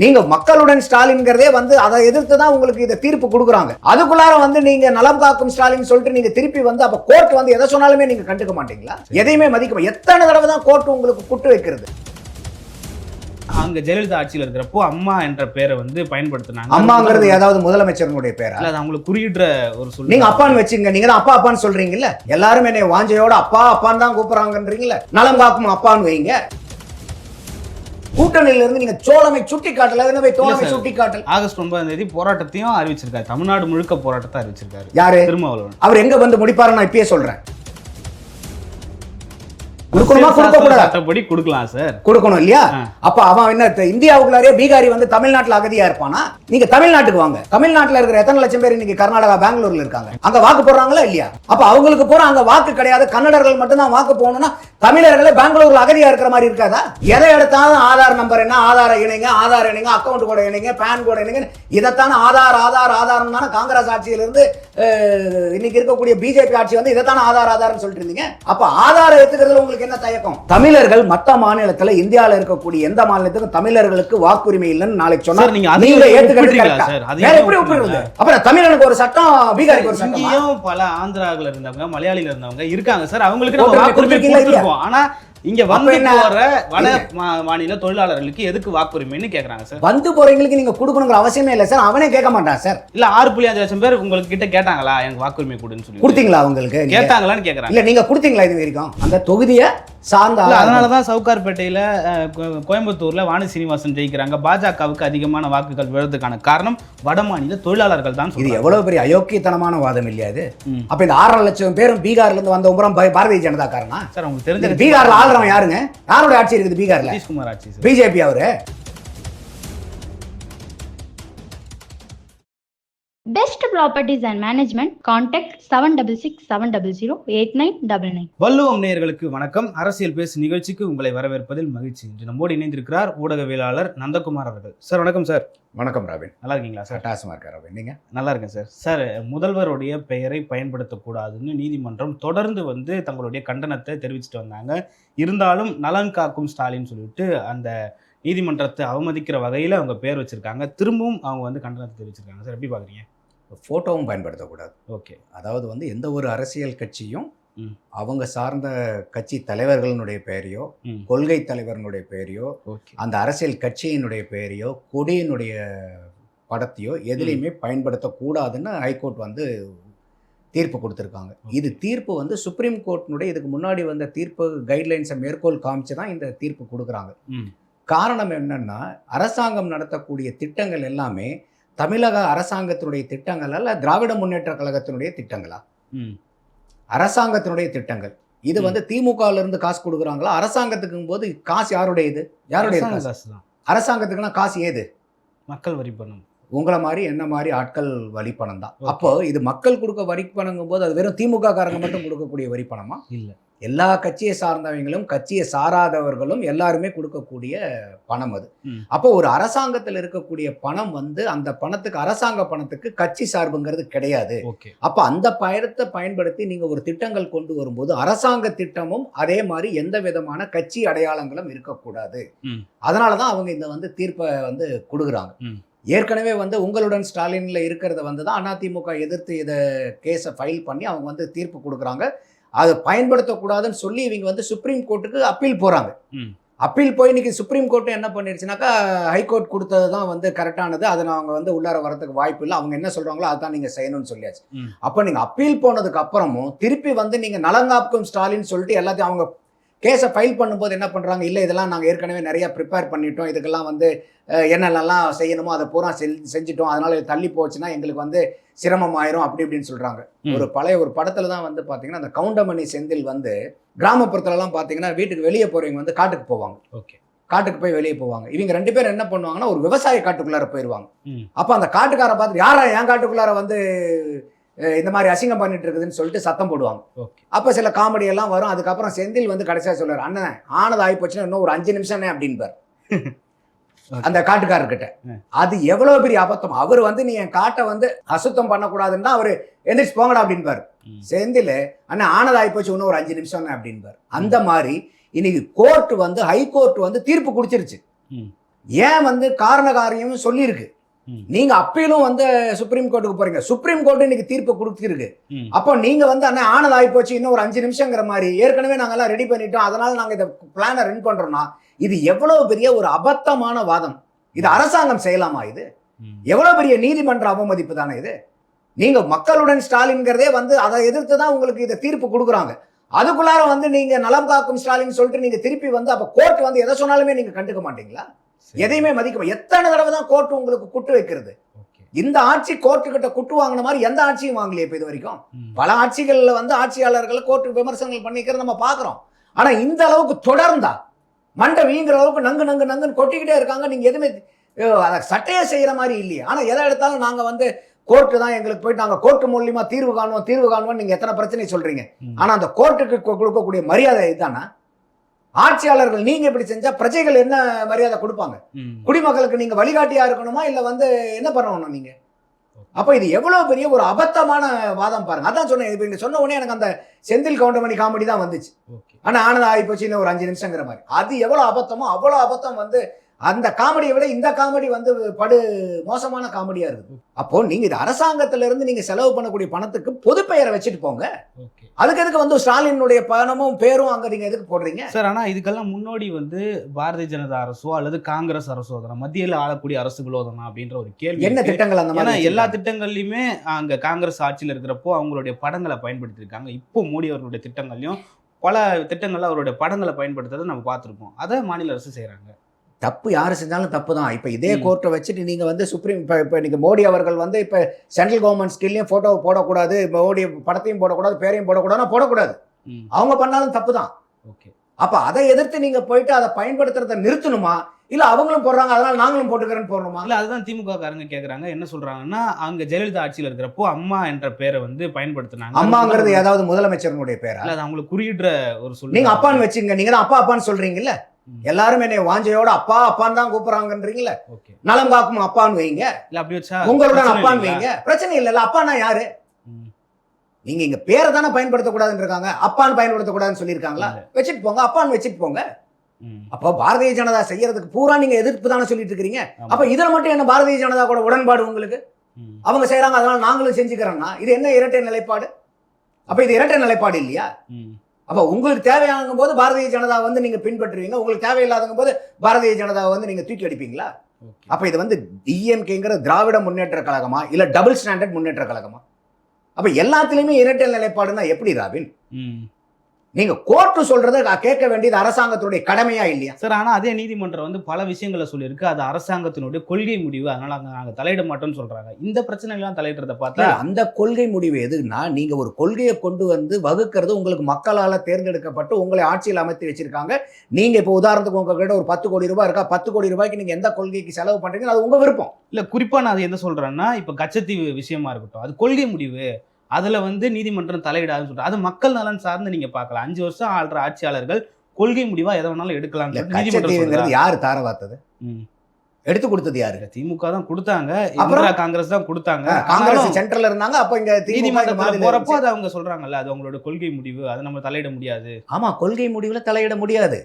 நீங்க மக்களுடன் ஸ்டாலின்ங்கிறதே வந்து அதை எதிர்த்து தான் உங்களுக்கு இந்த தீர்ப்பு கொடுக்குறாங்க. அதுக்குள்ளார வந்து நீங்க நலம் காக்கும் ஸ்டாலின் சொல்லிட்டு நீங்க திருப்பி வந்து அப்ப கோர்ட் வந்து எதை சொன்னாலுமே நீங்க கண்டுக்க மாட்டீங்களா? எதையுமே மதிக்க எத்தனை தடவை தான் கோர்ட் உங்களுக்கு குட்டு வைக்கிறது? அங்க ஜெயலலிதா ஆட்சியில் இருக்கிறப்போ அம்மா என்ற பேரை வந்து பயன்படுத்தினாங்க. அம்மாங்கிறது ஏதாவது முதலமைச்சருடைய பேரா? இல்ல அவங்களுக்கு குறியிடுற ஒரு சொல் நீங்க அப்பான்னு வச்சுங்க நீங்க தான் அப்பா அப்பான்னு சொல்றீங்கல்ல? எல்லாரும் என்னை வாஞ்சையோட அப்பா அப்பான்னு தான் கூப்பிடுறாங்கன்றீங்கல்ல? நலம் காக்கும் அப்பான்னு வைங்க. கூட்டணியில இருந்து நீங்க சோழமை சுட்டி காட்டல என்ன போய் தோழமை. சுட்டி காட்டல ஆகஸ்ட் ஒன்பதாம் தேதி போராட்டத்தையும் அறிவிச்சிருக்காரு. தமிழ்நாடு முழுக்க போராட்டத்தை அறிவிச்சிருக்காரு. யாரு? திருமாவளவன். அவர் எங்க வந்து முடிப்பாரு நான் இப்பயே சொல்றேன். கொடுக்கணுமா? கொடுக்க கூடாதா சட்டப்படி கொடுக்கலாம் சார் கொடுக்கணும் இல்லையா. அப்ப அவன் என்ன இந்தியாவுக்குள்ளாரே பீகாரி வந்து தமிழ்நாட்டுல அகதியா இருப்பானா? நீங்க தமிழ்நாட்டுக்கு வாங்க. தமிழ்நாட்டுல இருக்கிற எத்தனை லட்சம் பேர் இன்னைக்கு கர்நாடகா பெங்களூர்ல இருக்காங்க? அங்க வாக்கு போடுறாங்களா இல்லையா? அப்ப அவங்களுக்கு போற அங்க வாக்கு கிடையாது. கன்னடர்கள் மட்டும்தான் வாக்கு போகணும்னா தமிழர்களே பெங்களூர்ல அகதியா இருக்கிற மாதிரி இருக்காதா? எதை எடுத்தாலும் ஆதார் நம்பர் என்ன? ஆதார இணைங்க ஆதார் இணைங்க அக்கௌண்ட் கூட இணைங்க பேன் கூட இணைங்க இதைத்தானே ஆதார் ஆதார் ஆதாரம் தானே காங்கிரஸ் ஆட்சியில இருந்து அஹ், இன்னைக்கு இருக்கக்கூடிய பிஜேபி ஆட்சி வந்து இதைத்தானே ஆதார் ஆதார்னு சொல்லிட்டு இருந்தீங்க. அப்ப ஆதாரம் எடுத்துக்கிறதுல உங்களுக்கு என்ன தயக்கம்? தமிழர்கள் மற்ற மாநிலத்துல இந்தியால இருக்கக்கூடிய எந்த மாநிலத்துக்கும் தமிழர்களுக்கு வாக்குரிமை இல்லைன்னு நாளைக்கு சொன்னா சார், நீங்க அதையும் நீங்க ஏத்துக்கிறது அப்புறம் தமிழனுக்கு ஒரு சட்டம் பீகாருக்கு ஒரு சட்டம் பல ஆந்திராவில் இருந்தவங்க மலையாளில இருந்தவங்க இருக்காங்க சார். அவங்களுக்கு வாக்குரிமை ஆனா இங்க வந்து? போற வட மாநில தொழிலாளர்களுக்கு எதுக்கு வாக்குரிமைன்னு கேக்குறாங்க சார். வந்து போறவங்களுக்கு நீங்க கொடுக்கணுங்கிற அவசியமே இல்லை சார். அவனே கேட்க மாட்டான் சார். இல்ல ஆறு புள்ளி அஞ்சு லட்சம் பேர் உங்களுக்கு கிட்ட கேட்டாங்களா எனக்கு வாக்குரிமை கொடுன்னு சொல்லி கொடுத்தீங்களா அவங்களுக்கு? கேட்டாங்களான்னு கேக்குறாங்க. இல்ல நீங்க கொடுத்தீங்களா இது வரைக்கும்? அந்த தொகுதியை சார்ந்த ஆளா அதனாலதான் சவுகார்பேட்டையில கோயம்புத்தூர்ல வாணி சீனிவாசன் ஜெயிக்கிறாங்க. பாஜகவுக்கு அதிகமான வாக்குகள் விழுறதுக்கான காரணம் வட மாநில தொழிலாளர்கள் தான் இது. எவ்வளவு பெரிய அயோக்கியத்தனமான வாதம் இல்லையா இது. அப்ப இந்த ஆறரை லட்சம் பேரும் பீகார்ல இருந்து வந்த உம்பரம் பாரதிய ஜனதா காரனா? சார் உங்களுக்கு தெரிஞ்ச பீகார்ல ஆளுறவன் யாருங்க? யாரோட ஆட்சி இருக்குது பீகார்ல? நிதிஷ்குமார் ஆட்சி சார் பிஜேபி அவரு Best Properties and Management, contact 7667008999. வள்ளுவம் நேயர்களுக்கு வணக்கம். அரசியல் பேசு நிகழ்ச்சிக்கு உங்களை வரவேற்பதில் மகிழ்ச்சி. இன்று நம்மோடு இணைந்திருக்கிறார் ஊடகவியலாளர் நந்தகுமார் அவர்கள். சார் வணக்கம் சார். வணக்கம் ராபின். நல்லா இருக்கீங்களா சார்? அட்டாசமா இருக்கார் ராபின். நீங்க? நல்லா இருக்கேன் சார். சார் முதல்வருடைய பெயரை பயன்படுத்தக்கூடாதுன்னு நீதிமன்றம் தொடர்ந்து வந்து தங்களுடைய கண்டனத்தை தெரிவிச்சிட்டு வந்தாங்க. இருந்தாலும் நலன் காக்கும் ஸ்டாலின் சொல்லிட்டு அந்த நீதிமன்றத்தை அவமதிக்கிற வகையில் அவங்க பேர் வச்சிருக்காங்க. திரும்பவும் அவங்க வந்து கண்டனத்தை தெரிவிச்சிருக்காங்க. சார் எப்படி பார்க்குறீங்க போட்டோவும் பயன்படுத்தக்கூடாது. ஓகே. அதாவது வந்து எந்த ஒரு அரசியல் கட்சியும். அவங்க சார்ந்த கட்சி தலைவர்களுடைய பெயரையோ கொள்கை தலைவர்களுடைய பெயரையோ அந்த அரசியல் கட்சியினுடைய பெயரையோ கொடியினுடைய படத்தையோ எதுலையுமே பயன்படுத்தக்கூடாதுன்னு ஹைகோர்ட் வந்து தீர்ப்பு கொடுத்துருக்காங்க. இது தீர்ப்பு வந்து சுப்ரீம் கோர்ட்டினுடைய இதுக்கு முன்னாடி வந்த தீர்ப்பு கைட்லைன்ஸை மேற்கோள் காமிச்சு தான் இந்த தீர்ப்பு கொடுக்குறாங்க. காரணம் என்னன்னா அரசாங்கம் நடத்தக்கூடிய திட்டங்கள் எல்லாமே தமிழக அரசாங்கத்தினுடைய திட்டங்கள் அல்ல திராவிட முன்னேற்ற கழகத்தினுடைய திட்டங்களா? ம். அரசாங்கத்தினுடைய திட்டங்கள். இது. வந்து திமுகல இருந்து காசு கொடுக்குறாங்களா? அரசாங்கத்துக்கும் போது காசு யாருடைய இது யாருடைய அரசாங்கத்துக்குன்னா காசு ஏது? மக்கள் வரி பணம். உங்களை மாதிரி என்ன மாதிரி ஆட்கள் வரி பணம் தான். அப்போ இது மக்கள் கொடுக்க வரி பணங்கும் போது அது வெறும் திமுக காரங்க மட்டும் கொடுக்கக்கூடிய வரி பணமா இல்ல எல்லா கட்சியை சார்ந்தவங்களும் கட்சியை சாராதவர்களும் எல்லாருமே கொடுக்கக்கூடிய பணம் அது. அப்போ ஒரு அரசாங்கத்தில் இருக்கக்கூடிய பணம் வந்து அந்த பணத்துக்கு அரசாங்க பணத்துக்கு கட்சி சார்புங்கிறது கிடையாது அப்ப அந்த பயணத்தை பயன்படுத்தி நீங்க ஒரு திட்டங்கள் கொண்டு வரும்போது அரசாங்க திட்டமும் அதே மாதிரி எந்த விதமான கட்சி அடையாளங்களும் இருக்கக்கூடாது ம். அதனால தான் அவங்க இந்த வந்து தீர்ப்பை வந்து கொடுக்குறாங்க. ஏற்கனவே வந்து உங்களுடன் ஸ்டாலின்ல இருக்கிறத வந்து தான் அதிமுக எதிர்த்து இதை கேஸை ஃபைல் பண்ணி அவங்க வந்து தீர்ப்பு கொடுக்குறாங்க. அதை பயன்படுத்தக்கூடாதுன்னு சொல்லி இவங்க வந்து சுப்ரீம் கோர்ட்டுக்கு அப்பீல் போறாங்க. ம். அப்பீல் போய் இன்னைக்கு சுப்ரீம் கோர்ட் என்ன பண்ணிருச்சுனாக்கா ஹைகோர்ட் கொடுத்தது தான் வந்து கரெக்டானது அதை அவங்க வந்து உள்ளார வரதுக்கு வாய்ப்பு இல்லை. அவங்க என்ன சொல்றாங்களோ அதான் நீங்க செய்யணும்னு சொல்லியாச்சு. அப்போ நீங்க அப்பீல் போனதுக்கு அப்புறமும் திருப்பி வந்து நீங்க நலங்காப்புக்கும் ஸ்டாலின் சொல்லிட்டு எல்லாத்தையும் அவங்க கேஸை ஃபைல் பண்ணும்போது என்ன பண்றாங்க? இல்லை இதெல்லாம் நாங்கள் ஏற்கனவே நிறைய ப்ரிப்பேர் பண்ணிட்டோம். இதுக்கெல்லாம் வந்து என்னென்னலாம் செய்யணுமோ அதை பூரா செஞ்சுட்டோம். அதனால இது தள்ளி போச்சுன்னா எங்களுக்கு வந்து சிரமம் ஆயிரும் அப்படி இப்படின்னு சொல்றாங்க. ம். ஒரு பழைய ஒரு படத்துல தான் வந்து பாத்தீங்கன்னா அந்த கவுண்டமணி செந்தில் வந்து கிராமப்புறத்துலலாம் பாத்தீங்கன்னா வீட்டுக்கு வெளியே போறவங்க வந்து காட்டுக்கு போவாங்க. ஓகே. காட்டுக்கு போய் வெளியே போவாங்க. இவங்க ரெண்டு பேரும் என்ன பண்ணுவாங்கன்னா ஒரு விவசாய காட்டுக்குள்ளார போயிடுவாங்க. அப்ப அந்த காட்டுக்கார பார்த்து யாரா என் காட்டுக்குள்ளார வந்து இந்த மாதிரி அசிங்கம் பண்ணிட்டு இருக்குதுன்னு சொல்லிட்டு சத்தம் போடுவாங்க. அப்ப சில காமெடி எல்லாம் வரும். அதுக்கப்புறம் செந்தில் வந்து கடைசியா சொல்லுவார் அண்ணன் ஆனது ஆகி போச்சுன்னா இன்னும் ஒரு அஞ்சு நிமிஷம் அப்படின்பார். அந்த காட்டுக்காரர்கிட்ட. அது எவ்வளவு பெரிய அபத்தம். அவர் வந்து நீ என் காட்டை வந்து அசுத்தம் பண்ணக்கூடாதுன்னு தான் அவர் எந்திரிச்சு போங்கடா அப்படின்பார். செந்தில் அண்ணா ஆனது ஆகி போச்சு இன்னும் ஒரு அஞ்சு நிமிஷம் அப்படின்பார். அந்த மாதிரி இன்னைக்கு கோர்ட் வந்து ஹை கோர்ட் வந்து தீர்ப்பு குடிச்சிருச்சு. ஏன் வந்து காரண காரியமும் சொல்லியிருக்கு. நீங்க அப்பீலும் வந்து சுப்ரீம் கோர்ட்டுக்கு போறீங்க. சுப்ரீம் கோர்ட்டு இன்னைக்கு தீர்ப்பு கொடுத்திருக்கு. அப்போ நீங்க வந்து அண்ணா ஆனது ஆகி போச்சு இன்னும் ஒரு அஞ்சு நிமிஷங்கிற மாதிரி. ஏற்கனவே நாங்கெல்லாம் ரெடி பண்ணிட்டோம். அதனால நாங்க இந்த பிளானை ரன் பண்றோம்னா இது எவ்வளவு பெரிய ஒரு அபத்தமான வாதம். இது அரசாங்கம் செய்யலாமா இது. எவ்வளவு பெரிய நீதிமன்ற அவமதிப்பு தானே இது? நீங்க மக்களுடன் ஸ்டாலின்ங்கிறதே வந்து அதை எதிர்த்து தான் உங்களுக்கு இதை தீர்ப்பு கொடுக்குறாங்க. அதுக்குள்ளார வந்து நீங்க நலம் காக்கும் ஸ்டாலின் சொல்லிட்டு நீங்க திருப்பி வந்து அப்ப கோர்ட் வந்து எதை சொன்னாலுமே நீங்க கண்டுக்க மாட்டீங்களா. எதையுமே மதிக்க எத்தனை தடவை தான் கோர்ட் உங்களுக்கு குட்டு வைக்கிறது? இந்த ஆட்சி கோர்ட்டு கிட்ட குட்டு வாங்கின மாதிரி எந்த ஆட்சியும் வாங்கலையே இப்ப இது வரைக்கும். பல ஆட்சிகள்ல வந்து ஆட்சியாளர்களை கோர்ட்டு விமர்சனங்கள் பண்ணிக்கிறத நம்ம பார்க்குறோம். ஆனா இந்த அளவுக்கு தொடர்ந்தா மண்டை வீங்கிற அளவுக்கு நங்கு நங்கு நங்குன்னு கொட்டிக்கிட்டே இருக்காங்க. நீங்க எதுவுமே சட்டையை செய்யற மாதிரி இல்லையே. ஆனா எதை எடுத்தாலும் நாங்க வந்து கோர்ட்டு தான் எங்களுக்கு போயிட்டு நாங்க கோர்ட்டு மூலியமா தீர்வு காணுவோம் தீர்வு காணுவோம் நீங்க எத்தனை பிரச்சனை சொல்றீங்க? ம். ஆனா அந்த கோர்ட்டுக்கு கொடுக்கக்கூடிய மரியாதை இதுதானா? ஆட்சியாளர்கள் நீங்க இப்படி செஞ்சா பிரஜைகள் என்ன மரியாதை கொடுப்பாங்க. குடிமக்களுக்கு நீங்க வழிகாட்டியா இருக்கணுமா? இல்ல வந்து என்ன பண்ணணும் நீங்க? அப்ப இது எவ்வளவு பெரிய ஒரு அபத்தமான வாதம் பாருங்க. அதான் சொன்னேன். இப்ப நீங்க சொன்ன உடனே எனக்கு அந்த செந்தில் கவுண்டமணி காமெடி தான் வந்துச்சு. ஆனா ஆனது ஆகி போச்சு இன்னும் ஒரு அஞ்சு நிமிஷங்கிற மாதிரி. அது எவ்வளவு அபத்தமோ அவ்வளவு அபத்தம் வந்து அந்த காமெடியை விட இந்த காமெடி வந்து படு மோசமான காமெடியா இருக்குது. அப்போ நீங்க இது அரசாங்கத்துல இருந்து நீங்க செலவு பண்ணக்கூடிய பணத்துக்கு பொது பெயரை வச்சுட்டு போங்க. அதுக்கு எதுக்கு வந்து ஸ்டாலினுடைய பணமும் பேரும் அங்க நீங்க எதுக்கு போடுறீங்க? சார் ஆனா இதுக்கெல்லாம் முன்னோடி வந்து பாரதிய ஜனதா அரசோ அல்லது காங்கிரஸ் அரசோ தானா? மத்தியில ஆளக்கூடிய அரசுகளோ தானா அப்படின்ற ஒரு கேள்வி என்ன இருக்கு. திட்டங்கள் அந்த மாதிரி எல்லா? திட்டங்கள்லயுமே அங்க காங்கிரஸ் ஆட்சியில் இருக்கிறப்போ அவங்களுடைய படங்களை பயன்படுத்தியிருக்காங்க. இப்போ மோடி அவர்களுடைய திட்டங்கள்லயும் பல திட்டங்கள்ல அவருடைய படங்களை பயன்படுத்துறதை நம்ம பார்த்திருப்போம். அதை மாநில அரசு செய்றாங்க. தப்பு யாரு செஞ்சாலும் தப்பு தான் இப்போ இதே. கோர்ட்டை வச்சுட்டு நீங்க வந்து சுப்ரீம் இப்போ இப்போ இன்னைக்கு மோடி அவர்கள் வந்து இப்போ சென்ட்ரல் கவர்மெண்ட் ஸ்கில்லையும் ஃபோட்டோ போடக்கூடாது மோடி படத்தையும் போடக்கூடாது பேரையும் போடக்கூடாதுன்னா போடக்கூடாது. அவங்க பண்ணாலும் தப்பு தான் ஓகே. அப்ப அதை எதிர்த்து நீங்க போயிட்டு அதை பயன்படுத்துறதை நிறுத்தணுமா? இல்ல அவங்களும் போடுறாங்க அதனால நாங்களும் போட்டுக்கிறேன்னு போடணுமா? இல்ல அதுதான் திமுக காரங்க கேக்குறாங்க. என்ன சொல்றாங்கன்னா அங்க ஜெயலலிதா ஆட்சியில் இருக்கிறப்போ அம்மா என்ற பேரை வந்து பயன்படுத்தினாங்க. அம்மாங்கிறது ஏதாவது முதலமைச்சருடைய பேரா? இல்ல அது அவங்களுக்கு குறியிடுற ஒரு சொல்லு நீங்க அப்பான்னு வச்சுங்க நீங்க தான் அப்பா அப்பான்னு சொல்றீங்கல்ல? ம். எல்லாரும் என்னை வாஞ்சையோட அப்பா அப்பான்னு தான் கூப்பிடுறாங்கன்றீங்களா நலம் காக்கும் அப்பான்னு வைங்க இல்ல அப்படி வச்சா உங்களுடன் அப்பான்னு? வைங்க பிரச்சனை இல்லைல்ல அப்பான்னா யாரு. நீங்க இங்க பேரை தானே பயன்படுத்தக்கூடாதுன்னு இருக்காங்க அப்பான்னு பயன்படுத்தக்கூடாதுன்னு சொல்லியிருக்காங்களா. வச்சுட்டு போங்க அப்பான்னு வச்சுட்டு போங்க. அப்போ பாரதிய ஜனதா செய்யறதுக்கு பூரா நீங்க எதிர்ப்பு தானே சொல்லிட்டு இருக்கிறீங்க. அப்ப இதுல மட்டும் என்ன பாரதிய ஜனதா கூட உடன்பாடு உங்களுக்கு. அவங்க செய்றாங்க அதனால நாங்களும் செஞ்சுக்கிறோம்னா இது என்ன இரட்டை நிலைப்பாடு அப்ப இது இரட்டை நிலைப்பாடு இல்லையா. அப்ப உங்களுக்கு தேவையாகும் போது பாரதிய ஜனதா வந்து நீங்க பின்பற்றுவீங்க. உங்களுக்கு தேவையில்லாதங்க போது பாரதிய ஜனதாவை வந்து நீங்க தூக்கி அடிப்பீங்களா? அப்ப இது வந்து டிஎம்கேங்கிற திராவிட முன்னேற்ற கழகமா? இல்ல டபுள் ஸ்டாண்டர்ட் முன்னேற்ற கழகமா? அப்ப எல்லாத்துலயுமே இரட்டை நிலைப்பாடுன்னா எப்படி ராபின். நீங்க கோர்ட்டு சொல்றதை கேட்க வேண்டியது அரசாங்கத்துடைய கடமையா இல்லையா? சார் ஆனா அதே நீதிமன்றம் வந்து பல விஷயங்களை சொல்லியிருக்கு. அது அரசாங்கத்தினுடைய கொள்கை முடிவு. அதனால நாங்க தலையிட மாட்டோம்னு சொல்றாங்க. இந்த பிரச்சனை எல்லாம் தலையிடுறத பார்த்தா அந்த கொள்கை முடிவு எதுன்னா நீங்க ஒரு கொள்கையை கொண்டு வந்து வகுக்கிறது உங்களுக்கு மக்களால தேர்ந்தெடுக்கப்பட்டு உங்களை ஆட்சியில் அமைத்து வச்சிருக்காங்க. நீங்க இப்போ உதாரணத்துக்கு உங்ககிட்ட ஒரு பத்து கோடி ரூபாய் இருக்கா? பத்து கோடி ரூபாய்க்கு நீங்க எந்த கொள்கைக்கு செலவு பண்றீங்க அது உங்க விருப்பம். இல்ல குறிப்பா நான் அது என்ன சொல்றேன்னா இப்ப கச்சத்தீவு விஷயமா இருக்கட்டும். அது கொள்கை முடிவு. அதுல வந்து நீதிமன்றம் தலையிடாதுன்னு சொல்றேன் அது மக்கள் நலன் சார்ந்து நீங்க பார்க்கலாம். அஞ்சு வருஷம் ஆள்ற ஆட்சியாளர்கள் கொள்கை முடிவா எதை வேணாலும் எடுக்கலாம் யாரு தார பார்த்தது ம். எடுத்து கொடுத்தது யாரு? திமுக தான் கொடுத்தாங்க. அப்புறம்? காங்கிரஸ் தான் கொடுத்தாங்க. காங்கிரஸ் சென்ட்ரல்ல இருந்தாங்க அப்ப இங்க நீதிமன்றத்துல போறப்போ. அது அவங்க சொல்றாங்கல்ல அது அவங்களோட கொள்கை முடிவு அதை நம்ம தலையிட முடியாது. ஆமா கொள்கை முடிவுல தலையிட முடியாது.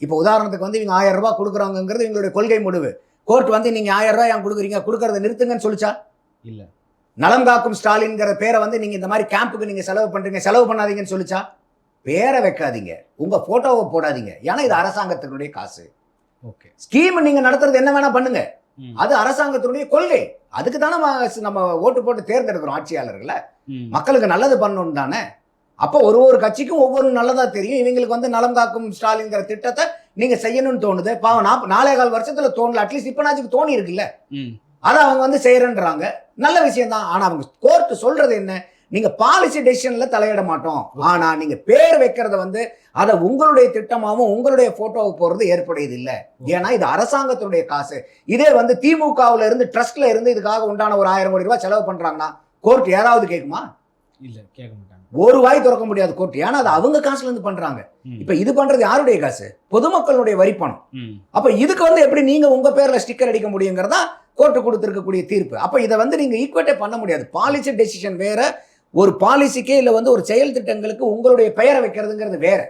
இப்போ உதாரணத்துக்கு வந்து இவங்க ஆயிரம் ரூபாய் கொடுக்குறாங்கிறது இவங்களுடைய கொள்கை முடிவு. கோர்ட் வந்து நீங்க ஆயிரம் ரூபாய் ஏன் கொடுக்குறீங்க? கொடுக்கறத நிறுத்துங்கன்னு சொல்லிச்சா? இல்ல. நலம் காக்கும் ஸ்டாலின்ங்கிற பேரை வந்து நீங்க இந்த மாதிரி கேம்புக்கு நீங்க செலவு பண்றீங்க செலவு பண்ணாதீங்கன்னு சொல்லிச்சா? பேரை வைக்காதீங்க. உங்க போட்டோவை போடாதீங்க. ஏன்னா இது அரசாங்கத்தினுடைய காசு. ஓகே. ஸ்கீம் நீங்க நடத்துறது என்ன வேணா பண்ணுங்க. அது அரசாங்கத்தினுடைய கொள்கை. அதுக்கு தானே நம்ம- ஓட்டு போட்டு தேர்ந்தெடுக்கிறோம் ஆட்சியாளர்களை. மக்களுக்கு நல்லது பண்ணணும் தானே. அப்போ ஒரு ஒரு கட்சிக்கும் ஒவ்வொரு நல்லதா தெரியும். இவங்களுக்கு வந்து நலம் காக்கும் ஸ்டாலின்ங்கிற திட்டத்தை நீங்க செய்யணும்னு தோணுது. பாவம் நாலே கால் வருஷத்துல தோணல. அட்லீஸ்ட் இப்பனாச்சும் தோணி இருக்குல்ல. அதை அவங்க வந்து செய்யறேன்றாங்க நல்ல விஷயம் தான் ஆனா அவங்க கோர்ட்டு சொல்றது என்ன? நீங்க பாலிசி டெசிஷன்ல தலையிட மாட்டோம். ஆனா நீங்க பேர் வைக்கிறத வந்து அதை உங்களுடைய திட்டமாகவும் உங்களுடைய போட்டோவை போறது ஏற்புடையது இல்லை. ஏன்னா இது அரசாங்கத்துடைய காசு. இதே வந்து திமுகவுல இருந்து ட்ரஸ்ட்ல இருந்து இதுக்காக உண்டான ஒரு ஆயிரம் கோடி ரூபாய் செலவு பண்றாங்கன்னா கோர்ட் ஏதாவது கேட்குமா? இல்ல கேட்க மாட்டாங்க. ஒரு வாய் திறக்க முடியாது கோர்ட் ஏன்னா அது அவங்க காசுல இருந்து பண்றாங்க. இப்ப இது பண்றது யாருடைய காசு? பொதுமக்களுடைய வரி பணம். அப்ப இதுக்கு வந்து எப்படி நீங்க உங்க பேர்ல ஸ்டிக்கர் அடிக்க முடியுங்கிறதா கோர்ட்டு கொடுத்துருக்கக்கூடிய தீர்ப்பு. அப்ப இதை வந்து நீங்க ஈக்குவேட்டே பண்ண முடியாது. பாலிசி டெசிஷன் வேற ஒரு பாலிசிக்கே இல்ல வந்து ஒரு செயல் திட்டங்களுக்கு உங்களுடைய பெயரை வைக்கிறதுங்கிறது வேற.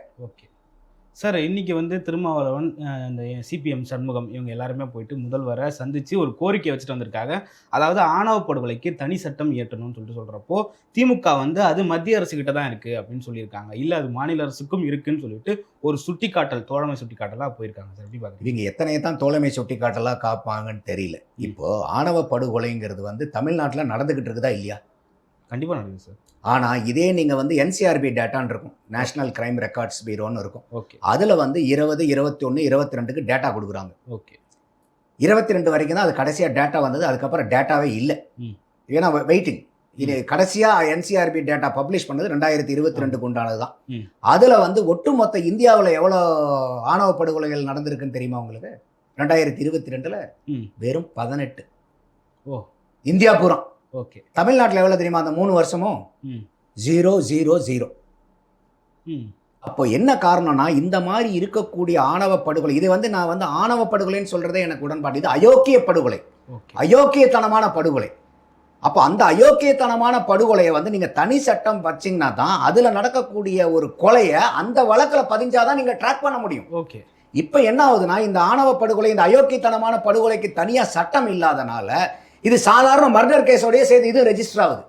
சார் இன்னைக்கு வந்து திருமாவளவன் இந்த சிபிஎம் சண்முகம் இவங்க எல்லாருமே போயிட்டு முதல்வரை சந்திச்சு ஒரு கோரிக்கை வச்சுட்டு வந்திருக்காங்க. அதாவது ஆணவ படுகொலைக்கு தனி சட்டம் இயற்றணும்னு சொல்லிட்டு சொல்றப்போ திமுக வந்து அது மத்திய அரசு கிட்ட தான் இருக்கு அப்படின்னு சொல்லியிருக்காங்க. இல்ல அது மாநில அரசுக்கும் இருக்குன்னு சொல்லிட்டு ஒரு சுட்டிக்காட்டல் தோழமை சுட்டிக்காட்டலா போயிருக்காங்க சார். எப்படி பாக்குறீங்க? இவங்க எத்தனை தான் தோழமை சுட்டி காட்டலாம் காப்பாங்கன்னு தெரியல. இப்போ ஆணவ படுகொலைங்கிறது வந்து தமிழ்நாட்டில் நடந்துகிட்டு இருக்குதா இல்லையா? கண்டிப்பா நடக்குது சார் ஆனா இதே நீங்க வந்து என்சிஆர்பி டேட்டான்னு இருக்கும். நேஷனல் கிரைம் ரெக்கார்ட்ஸ் பீரோன்னு இருக்கும். ஓகே. அதுல வந்து இருபது இருபத்தி ஒன்று இருபத்தி ரெண்டுக்கு டேட்டா கொடுக்குறாங்க. ஓகே. இருபத்தி ரெண்டு வரைக்கும் தான் அது கடைசியா டேட்டா வந்தது. அதுக்கப்புறம் டேட்டாவே இல்லை. ஏன்னா வெயிட்டிங் இது கடைசியா என்சிஆர்பி டேட்டா பப்ளிஷ் பண்ணது ரெண்டாயிரத்தி இருபத்தி ரெண்டுக்கு உண்டானது தான். அதுல வந்து ஒட்டுமொத்த இந்தியாவில் எவ்வளோ ஆணவ படுகொலைகள் நடந்திருக்குன்னு தெரியுமா உங்களுக்கு? ரெண்டாயிரத்தி இருபத்தி ரெண்டுல. வெறும் பதினெட்டு. ஓ. இந்தியா பூரா. ஓகே. தமிழ்நாட்டில் எவ்வளோ தெரியுமா? அந்த மூணு வருஷமும் ஜீரோ ஜீரோ ஜீரோ. அப்போ என்ன காரணம்னா இந்த மாதிரி இருக்கக்கூடிய ஆணவ படுகொலை இது வந்து நான் வந்து ஆணவ படுகொலைன்னு சொல்றதே எனக்கு உடன்பாடு. இது அயோக்கிய படுகொலை. அயோக்கியத்தனமான படுகொலை. அப்போ அந்த அயோக்கியத்தனமான படுகொலையை வந்து நீங்க தனி சட்டம் வச்சீங்கன்னா தான் அதுல நடக்கக்கூடிய ஒரு கொலையை அந்த வழக்குல பதிஞ்சாதான் நீங்க ட்ராக் பண்ண முடியும். ஓகே. இப்போ என்ன ஆகுதுன்னா இந்த ஆணவ படுகொலை இந்த அயோக்கியத்தனமான படுகொலைக்கு தனியா சட்டம் இல்லாதனால இது சாதாரண மர்டர் கேஸோடய சேர்த்து இது ரெஜிஸ்டர் ஆகுது.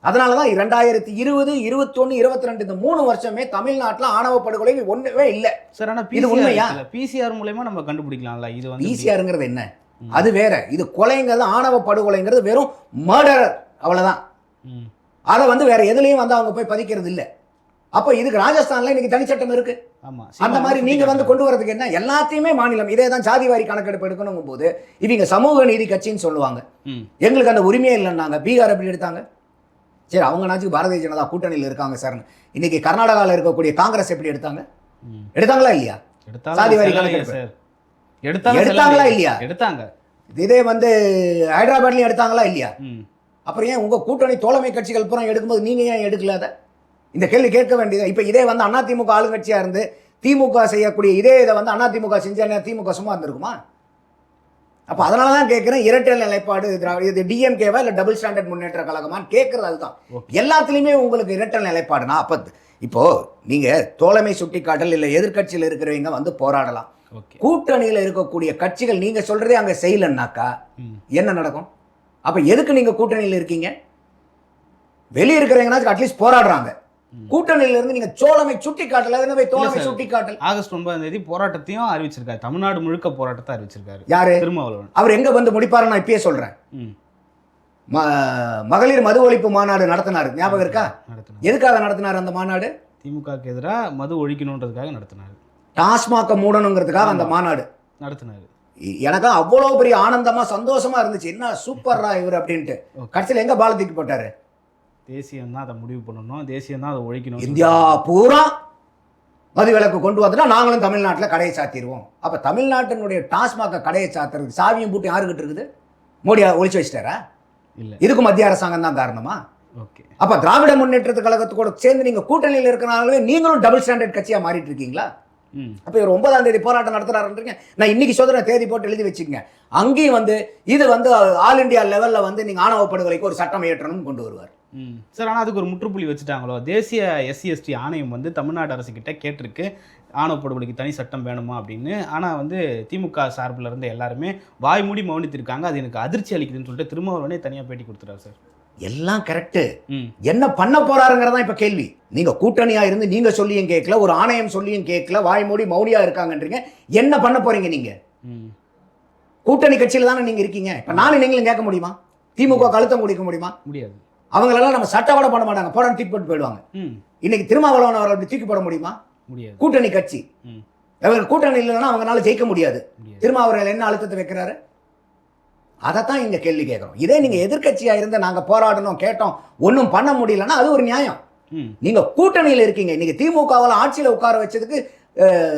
அதனால தான் ரெண்டாயிரத்தி இருபது இருபத்தொன்னு இருபத்தி ரெண்டு இந்த மூணு வருஷமே தமிழ்நாட்டில் ஆணவ படுகொலை ஒன்றுமே இல்லை. சார் ஆனா இது உண்மையா? பிசிஆர் மூலயமா நம்ம கண்டுபிடிக்கலாம்ல? இது வந்து ஈஸியாருங்கிறது என்ன. அது வேற. இது கொலைங்கிறது ஆணவ படுகொலைங்கிறது வெறும் மர்டர் அவ்வளவுதான். ம். அதை வந்து வேற எதுலயும் வந்து அவங்க போய் பதிக்கிறது இல்லை. அப்போ இதுக்கு ராஜஸ்தான்ல இன்னைக்கு தனிச்சட்டம் இருக்கு. ஆமா அந்த மாதிரி நீங்க வந்து கொண்டு வரதுக்கு என்ன? எல்லாத்தையுமே மாநிலம் இதே தான் சாதி வாரி கணக்கெடுப்பு எடுக்கணுங்கும் போது இவங்க சமூக நீதி கட்சின்னு சொல்லுவாங்க. எங்களுக்கு அந்த உரிமையே இல்லைன்னாங்க. பீகார் எப்படி எடுத்தாங்க. சரி அவங்க நாச்சுக்கு பாரதிய ஜனதா கூட்டணியில் இருக்காங்க சார். இன்னைக்கு கர்நாடகாவில் இருக்கக்கூடிய காங்கிரஸ் எப்படி எடுத்தாங்க? எடுத்தாங்களா இல்லையா? சாதி வாரி கணக்கெடுப்பு. எடுத்தாங்களா. இல்லையா? எடுத்தாங்க. இதே வந்து ஹைதராபாத்லயும் எடுத்தாங்களா இல்லையா? அப்புறம் ஏன் உங்க கூட்டணி தோழமை கட்சிகள் புறம் எடுக்கும்போது நீங்க ஏன் எடுக்கல அதை? இந்த கேள்வி கேட்க வேண்டியது. இப்போ இதே வந்து அதிமுக ஆளுங்கட்சியா இருந்து திமுக செய்யக்கூடிய இதே இதை வந்து அதிமுக செஞ்சா திமுக சும்மா இருந்திருக்குமா? அப்போ அதனால தான் கேட்குறேன் இரட்டை நிலைப்பாடு இது டிஎம்கேவா இல்லை டபுள் ஸ்டாண்டர்ட் முன்னேற்ற கழகமான்னு கேட்குறது அதுதான். எல்லாத்துலேயுமே உங்களுக்கு இரட்டை நிலைப்பாடுனா அப்போ இப்போ நீங்க தோழமை சுட்டிக்காட்டல் இல்லை எதிர்க்கட்சியில் இருக்கிறவங்க வந்து போராடலாம். கூட்டணியில் இருக்கக்கூடிய கட்சிகள் நீங்க சொல்றதே அங்க செய்யலைன்னாக்கா என்ன நடக்கும்? அப்ப எதுக்கு நீங்க கூட்டணியில் இருக்கீங்க? வெளியே இருக்கிறவங்கனாச்சும் அட்லீஸ்ட் போராடுறாங்க. கூட்டணியில இருந்து நீங்க சோழமை சுட்டி காட்டல தோழமை. சுட்டி காட்டல் ஆகஸ்ட் ஒன்பதாம் தேதி போராட்டத்தையும் அறிவிச்சிருக்காரு. தமிழ்நாடு முழுக்க போராட்டத்தை அறிவிச்சிருக்காரு. யாரு? திருமாவளவன். அவர் எங்க வந்து முடிப்பாரு? நான் இப்பயே சொல்றேன். மகளிர் மது ஒழிப்பு மாநாடு நடத்தினாரு. ஞாபகம் இருக்கா? எதுக்காக நடத்தினார் அந்த மாநாடு? திமுகக்கு எதிராக மது ஒழிக்கணுன்றதுக்காக நடத்தினார். டாஸ்மாக மூடணுங்கிறதுக்காக அந்த. மாநாடு. நடத்தினார். எனக்கு அவ்வளோ பெரிய ஆனந்தமா சந்தோஷமா இருந்துச்சு. என்ன சூப்பர்ரா இவர் அப்படின்ட்டு. கடைசியில் எங்க பால தூக்கி போட்டாரு? தேசியம் தான் அதை முடிவு பண்ணணும் தேசியம் தான் அதை ஒழிக்கணும் இந்தியா பூரா மதுவிலக்கு கொண்டு வந்துட்டா நாங்களும் தமிழ்நாட்டில் கடையை சாத்திடுவோம். அப்போ தமிழ்நாட்டினுடைய டாஸ்மாக கடையை சாத்துறதுக்கு சாவியும் பூட்டி யாருக்கிட்ட இருக்குது? மோடி ஒழிச்சு வச்சிட்டாரா? இல்ல. இதுக்கு மத்திய அரசாங்கம் தான் காரணமா? ஓகே. அப்ப திராவிட முன்னேற்றத்து கழகத்து கூட சேர்ந்து நீங்க கூட்டணியில் இருக்கிறனாலே நீங்களும் டபுள் ஸ்டாண்டர்ட் கட்சியா மாறிட்டு இருக்கீங்களா? அப்ப இவர் ஒன்பதாம் தேதி போராட்டம் நடத்துறாருன்றீங்க. நான் இன்னைக்கு சொல்றேன் தேதி போட்டு எழுதி வச்சுக்கங்க. அங்கேயும் வந்து இது வந்து ஆல் இந்தியா லெவல்ல வந்து நீங்க ஆணவ படுகொலைக்கு ஒரு சட்டம் இயற்றணும்னு கொண்டு வருவார். சார் ஆனால் அதுக்கு ஒரு முற்றுப்புள்ளி வச்சுட்டாங்களோ? தேசிய எஸ்சி எஸ்டி ஆணையம் வந்து தமிழ்நாடு அரசுக்கிட்ட கேட்டிருக்கு. ஆணவ படுகொலைக்கு தனி சட்டம் வேணுமா அப்படின்னு. ஆனால் வந்து திமுக சார்பில் இருந்த எல்லாருமே வாய் மூடி மௌனித்திருக்காங்க. அது எனக்கு அதிர்ச்சி அளிக்குதுன்னு சொல்லிட்டு திருமாவளவனே தனியாக பேட்டி கொடுத்துறாரு சார். எல்லாம் கரெக்ட் ம். என்ன பண்ண போறாருங்கிறதா இப்ப கேள்வி. நீங்க கூட்டணியா இருந்து நீங்க சொல்லியும் கேட்கல ஒரு ஆணையம் சொல்லியும் கேட்கல வாய் மூடி மௌனியா இருக்காங்கன்றீங்க. என்ன பண்ண போறீங்க நீங்க? ம். கூட்டணி கட்சியில தானே நீங்க இருக்கீங்க. இப்ப நானும் நீங்களும் கேட்க முடியுமா? திமுக கழுத்தம் குடிக்க முடியுமா? முடியாது. அவங்களெல்லாம் நம்ம சட்ட கூட பண்ண மாட்டாங்க. தூக்கி போட்டு போயிடுவாங்க. இன்னைக்கு திருமாவளவன் அவர்கள் அப்படி தூக்கி போட முடியுமா? முடியாது. கூட்டணி கட்சி. ம். அவங்க கூட்டணி இல்லைன்னா அவங்களால ஜெயிக்க முடியாது. திருமாவளவன் என்ன அழுத்தத்தை வைக்கிறாரு? அதைத்தான் இங்க கேள்வி கேட்கிறோம். இதே நீங்க எதிர்க்கட்சியா இருந்து நாங்க போராடணும் கேட்டோம் ஒன்றும் பண்ண முடியலன்னா அது ஒரு நியாயம். ம். நீங்க கூட்டணியில் இருக்கீங்க. இன்னைக்கு திமுகவில் ஆட்சியில உட்கார வச்சதுக்கு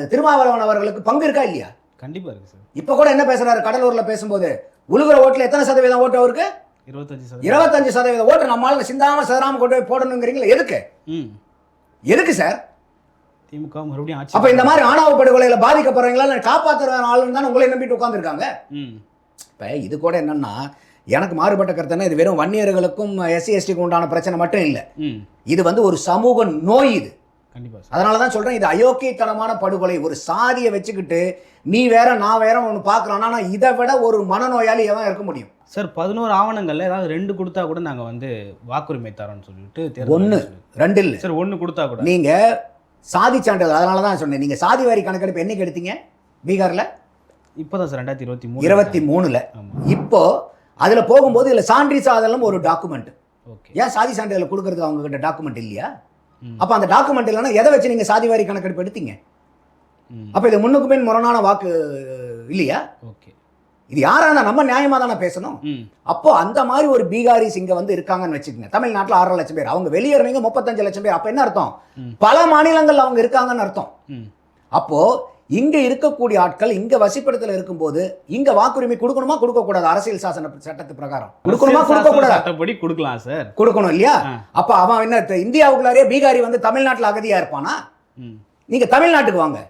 திருமாவளவன் அவர்களுக்கு பங்கு இருக்கா இல்லையா? கண்டிப்பாக இருக்குது சார். இப்ப கூட என்ன பேசுறாரு? கடலூர்ல பேசும்போது உழுகுற ஓட்டுல எத்தனை சதவீதம் ஓட்டு அவருக்கு? இருபத்தஞ்சு சதவீதம். ஓட்டு நம்மளால சிந்தாம சதராம கொண்டு போய் போடணுங்கிறீங்களா? எதுக்கு? ம். எதுக்கு சார்? திமுக மறுபடியும் ஆட்சி அப்ப இந்த மாதிரி ஆணவ படுகொலையில பாதிக்கப்படுறவங்களா காப்பாத்துற ஆளுன்னு தான் உங்களை நம்பிட்டு உட்காந்துருக்காங்க இப்ப இது கூட என்னன்னா எனக்கு மாறுபட்ட கருத்துன்னா இது வெறும் வன்னியர்களுக்கும் எஸ்சி எஸ்டிக்கு உண்டான பிரச்சனை மட்டும் இல்லை. இது வந்து ஒரு சமூக நோய் இது. அதனால தான் சொல்றேன் இது அயோக்கியத்தனமான படுகொலை. ஒரு சாதியை வச்சுக்கிட்டு நீ வேற நான் வேற ஒன்று பார்க்குறோம் ஆனால் இதை விட ஒரு மனநோயாளி எவன் இருக்க முடியும்? சார் பதினோரு ஆவணங்கள்ல ஏதாவது ரெண்டு கொடுத்தா கூட நாங்க வந்து வாக்குரிமை தரோம்னு சொல்லிட்டு சொல்லுது. ரெண்டு இல்லை. சார் ஒண்ணு கொடுத்தா கூட. நீங்க சாதி சான்றிதழ் அதனால தான் சொன்னேன். நீங்க சாதி வாரி கணக்கெடுப்பு என்னைக்கு எடுத்தீங்க? பீகார்ல? இப்போதான் சார் ரெண்டாயிரத்தி இருபத்தி மூணு இருபத்தி மூணுல. இப்போ அதுல போகும்போது இதுல சான்றி சாதனம் ஒரு டாக்குமெண்ட் ஓகே. ஏன் சாதி சான்றிதழ் கொடுக்கறதுக்கு அவங்க கிட்ட டாக்குமெண்ட் இல்லையா. அப்ப அந்த டாக்குமெண்ட் இல்லைன்னா எதை வச்சு நீங்க சாதி வாரி கணக்கெடுப்பு எடுத்தீங்க. அப்ப இது முன்னுக்கு பின் முரணான வாக்கு இல்லையா? இது யாரா இருந்தா நம்ம நியாயமா தானே பேசணும்? அப்போ அந்த மாதிரி ஒரு பீகாரிஸ் இங்க வந்து இருக்காங்கன்னு வச்சுக்கோங்க. தமிழ்நாட்டுல ஆறரை லட்சம் பேர். அவங்க வெளியேறவங்க முப்பத்தஞ்சு லட்சம் பேர். அப்ப என்ன அர்த்தம். பல மாநிலங்கள்ல அவங்க இருக்காங்கன்னு அர்த்தம். அப்போ இங்க இருக்கக்கூடிய ஆட்கள் இங்க வசிப்பிடத்துல இருக்கும்போது இங்க வாக்குரிமை கொடுக்கணுமா? கொடுக்க கூடாது அரசியல் சாசன சட்டத்து பிரகாரம். கொடுக்கணுமா? கொடுக்க கூடாது சட்டப்படி கொடுக்கலாம் சார். கொடுக்கணும் இல்லையா. அப்ப அவன் என்ன இந்தியாவுக்குள்ளாரே பீகாரி வந்து தமிழ்நாட்டுல அகதியா இருப்பானா? நீங்க தமிழ்நாட்டுக்கு வாங்க.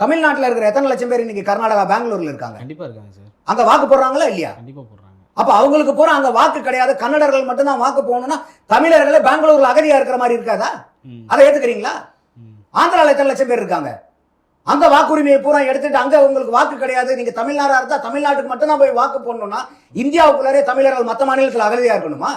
தமிழ்நாட்டுல இருக்கிற எத்தனை லட்சம் பேர் இன்னைக்கு கர்நாடகா பெங்களூர்ல இருக்காங்க? கண்டிப்பா இருக்காங்க சார். அங்க வாக்கு போடுறாங்களா இல்லையா? கண்டிப்பா போடுறாங்க. அப்ப அவங்களுக்கு பூரா அங்க வாக்கு கிடையாது. கன்னடர்கள் மட்டும்தான் வாக்கு போகணும்னா தமிழர்களே பெங்களூர்ல அகதியா இருக்கிற மாதிரி இருக்காதா? அதை ஏத்துக்கிறீங்களா? ஆந்திரால எத்தனை லட்சம் பேர் இருக்காங்க? அங்க வாக்குரிமையை பூரா எடுத்துட்டு அங்க உங்களுக்கு வாக்கு கிடையாது. நீங்க தமிழ்நாடா இருந்தா தமிழ்நாட்டுக்கு மட்டும்தான் போய் வாக்கு போடணும்னா இந்தியாவுக்குள்ளாரே தமிழர்கள் மத்த மாநிலத்துல அகதியா இருக்கணுமா?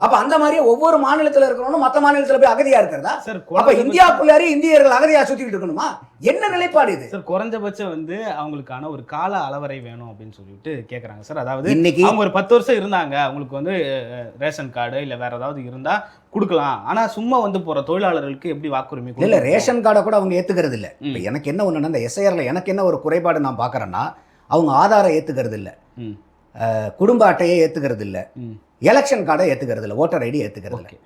அப்ப அந்த மாதிரி ஒவ்வொரு மாநிலத்துல இருக்கணும்னு மத்த மாநிலத்துல போய் அகதியா இருக்கிறதா? அப்ப இந்தியாவுக்குள்ளாரே இந்தியர்கள் அகதியா சுத்திட்டு இருக்கணுமா? என்ன நிலைப்பாடு இது? சார் குறைஞ்சபட்சம் வந்து அவங்களுக்கான ஒரு கால அளவரை வேணும் அப்படின்னு சொல்லிட்டு கேக்குறாங்க. சார் அதாவது இன்னைக்கு அவங்க ஒரு பத்து வருஷம் இருந்தாங்க. அவங்களுக்கு வந்து ரேஷன் கார்டு இல்ல வேற ஏதாவது இருந்தா கொடுக்கலாம். ஆனா சும்மா வந்து போற தொழிலாளர்களுக்கு எப்படி வாக்குரிமை இல்ல? ரேஷன் கார்டை கூட அவங்க ஏத்துக்கிறது இல்ல. இப்ப எனக்கு என்ன ஒண்ணுன்னா இந்த எஸ்ஐஆர்ல எனக்கு என்ன ஒரு குறைபாடு நான் பாக்குறேன்னா அவங்க ஆதாரம் ஏத்துக்கிறது இல்ல. குடும்ப அட்டையை ஏத்துக்கிறது இல்ல. எலெக்ஷன் கார்டை ஏத்துக்கிறது இல்ல. ஓட்டர் ஐடி ஏத்துக்கிறது இல்ல.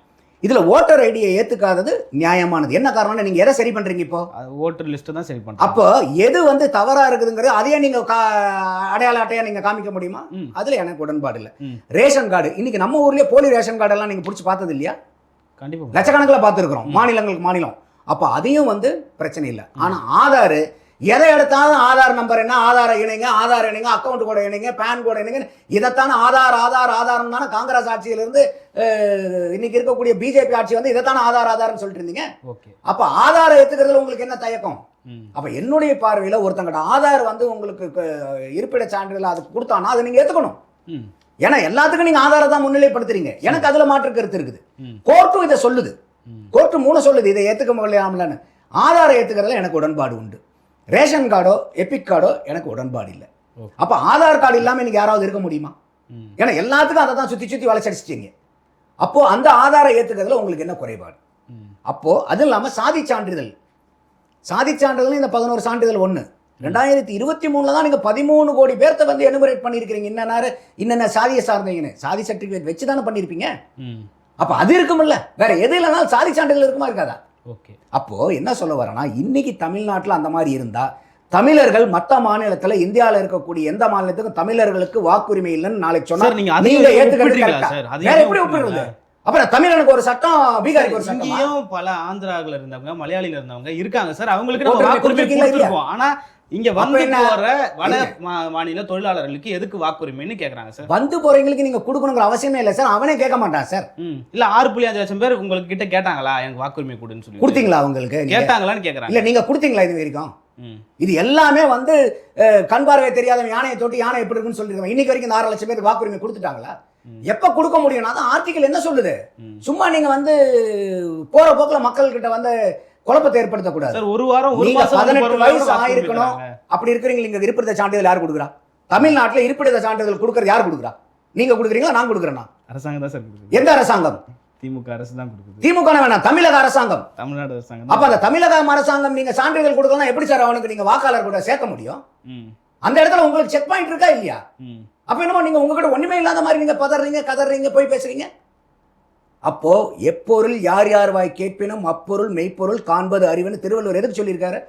இதுல ஓட்டர் ஐடியை ஏத்துக்காதது நியாயமானது. என்ன காரணம்னா நீங்க எதை சரி பண்றீங்க இப்போ? ஓட்டர் லிஸ்ட் தான் சரி பண்றாங்க அப்போ எது வந்து தவறா இருக்குதுங்கிறது அதையே நீங்க கா- அடையாள அட்டையா நீங்க காமிக்க முடியுமா? ம். அதுல எனக்கு உடன்பாடு இல்ல. ம். Ration card. இன்னைக்கு நம்ம ஊர்லயே போலி ரேஷன் கார்டு எல்லாம் நீங்க பிடிச்சி பார்த்தது இல்லையா? கண்டிப்பா. லட்சக்கணக்கில் பார்த்துருக்குறோம். மாநிலங்களுக்கு மாநிலம். அப்போ அதையும் வந்து பிரச்சனை இல்லை. ஆனா ஆதார் எதை எடுத்தாலும் ஆதார் நம்பர் என்ன? ஆதார இணைங்க ஆதார் இணைங்க அக்கௌண்ட் கூட இணைங்க பேன் கூட இணைங்க. இதைத்தானே ஆதார் ஆதார் ஆதாரம் தானே காங்கிரஸ் ஆட்சியிலிருந்து இன்னைக்கு இருக்கக்கூடிய பிஜேபி ஆட்சி வந்து இதைத்தானே ஆதார் ஆதார்னு சொல்லிட்டு இருந்தீங்க. அப்ப ஆதாரம் ஏத்துக்கிறதுல உங்களுக்கு என்ன தயக்கம்? அப்ப என்னுடைய பார்வையில ஒருத்தங்கட ஆதார் வந்து உங்களுக்கு இருப்பிட சான்றிதழ் அதுக்கு கொடுத்தானா அதை நீங்க ஏத்துக்கணும். ஏன்னா எல்லாத்துக்கும் நீங்க ஆதாரம் தான் முன்னிலைப்படுத்துறீங்க. எனக்கு அதுல மாற்று கருத்து இருக்குது. கோர்ட்டும் இதை சொல்லுது. கோர்ட்டு மூணு சொல்லுது இதை ஏத்துக்க முடியாமலன்னு ஆதாரம் ஏத்துக்கிறதுல எனக்கு உடன்பாடு உண்டு. ரேஷன் கார்டோ எபிக் கார்டோ எனக்கு உடன்பாடு இல்லை. அப்ப ஆதார் கார்டு இல்லாம இன்னைக்கு யாராவது இருக்க முடியுமா? ஏன்னா எல்லாத்துக்கும் அதை தான் சுத்தி சுத்தி வளைச்சடிச்சிட்டீங்க அப்போ அந்த ஆதாரம் ஏத்துக்கிறதுல உங்களுக்கு என்ன குறைபாடு? ம். அப்போ அது இல்லாம சாதி சான்றிதழ். சாதி சான்றிதழ் இந்த பதினோரு சான்றிதழ் ஒண்ணு. ரெண்டாயிரத்தி இருபத்தி மூணுல தான் நீங்க பதிமூணு கோடி பேர்த்த வந்து எனுமரேட் பண்ணியிருக்கிறீங்க. இன்ன இன்னென்ன சாதியை சார்ந்தீங்கன்னு சாதி சர்டிஃபிகேட் வச்சு தானே பண்ணியிருப்பீங்க அப்ப அது இருக்குமில்ல. வேற எது இல்லைனாலும் சாதி சான்றிதழ் இருக்குமா இருக்காதா? ஓகே. அப்போ என்ன சொல்ல வரேன்னா இன்னைக்கு தமிழ்நாட்டில் அந்த மாதிரி இருந்தா தமிழர்கள் மற்ற மாநிலத்துல இந்தியாவில் இருக்கக்கூடிய எந்த மாநிலத்துக்கும் தமிழர்களுக்கு வாக்குரிமை இல்லைன்னு நாளைக்கு சொன்னா நீங்க எப்படி? ஒப்பிடுறது? அப்புறம் தமிழனுக்கு ஒரு சட்டம் பீகாருக்கு ஒரு சட்டம்? பல ஆந்திராவில் இருந்தவங்க மலையாளில இருந்தவங்க இருக்காங்க சார். அவங்களுக்கு நம்ம வாக்குரிமை? கொடுத்துருக்கோம் இங்க வந்து? போற வட மாநில தொழிலாளர்களுக்கு எதுக்கு வாக்குரிமைன்னு கேக்குறாங்க சார். வந்து போறவங்களுக்கு நீங்க கொடுக்கணுங்கிற அவசியமே இல்லை சார். அவனே கேட்க மாட்டான் சார். இல்ல ஆறு புள்ளி அஞ்சு லட்சம் பேர் உங்களுக்கு கிட்ட கேட்டாங்களா? எனக்கு வாக்குரிமை கொடுன்னு சொல்லி. கொடுத்தீங்களா அவங்களுக்கு? கேட்டாங்களான்னு கேக்குறாங்க. இல்ல நீங்க கொடுத்தீங்களா இது வரைக்கும்? இது எல்லாமே வந்து கண் பார்வை தெரியாதவன் யானையை தொட்டு யானை எப்படி இருக்குன்னு சொல்லிருக்காங்க இன்னைக்கு வரைக்கும் ஆறு லட்சம் பேருக்கு வாக்குரிமை கொடுத்துட்டாங்களா. எப்ப கொடுக்க முடியும்னா தான் ஆர்டிகல் என்ன சொல்லுது. சும்மா நீங்க வந்து போற போக்குல மக்கள் கிட்ட வந்து குழப்பத்தை ஏற்படுத்தக்கூடாது. சார் ஒரு வாரம் ஒரு நீங்க மாசம் வந்து 18 போறவங்க வயசு கூட வாக்குரிமை ஆயிருக்கணும். அப்படி இருக்கிறீங்க நீங்க இருப்பிட சான்றிதழ் யார் கொடுக்குறா? தமிழ்நாட்டுல இருப்பிட சான்றிதழ் கொடுக்கறது யார் கொடுக்குறா? நீங்க கொடுக்குறீங்களா நான் கொடுக்குறேனா? அரசாங்கம் தான் சார் எந்த அரசாங்கம்? திமுக அரசு தான் கொடுக்குது. திமுக வேணாம் தமிழக அரசாங்கம். தமிழ்நாடு அரசாங்கம் அப்ப அந்த தமிழக அரசாங்கம் நீங்க சான்றிதழ் கொடுக்கலாம் எப்படி சார் அவனுக்கு நீங்க வாக்காளர் கூட சேர்க்க முடியும்? அந்த இடத்துல உங்களுக்கு செக் பாயிண்ட் இருக்கா இல்லையா? அப்ப என்னமோ நீங்க உங்ககிட்ட ஒண்ணுமே இல்லாத மாதிரி நீங்க பதறீங்க கதறீங்க போய் பேசுறீங்க? அப்போ எப்பொருள் யார் யார் வாய் கேட்பினும் அப்பொருள் மெய்ப்பொருள் காண்பது அறிவுன்னு திருவள்ளுவர் எதுக்கு சொல்லியிருக்காரு?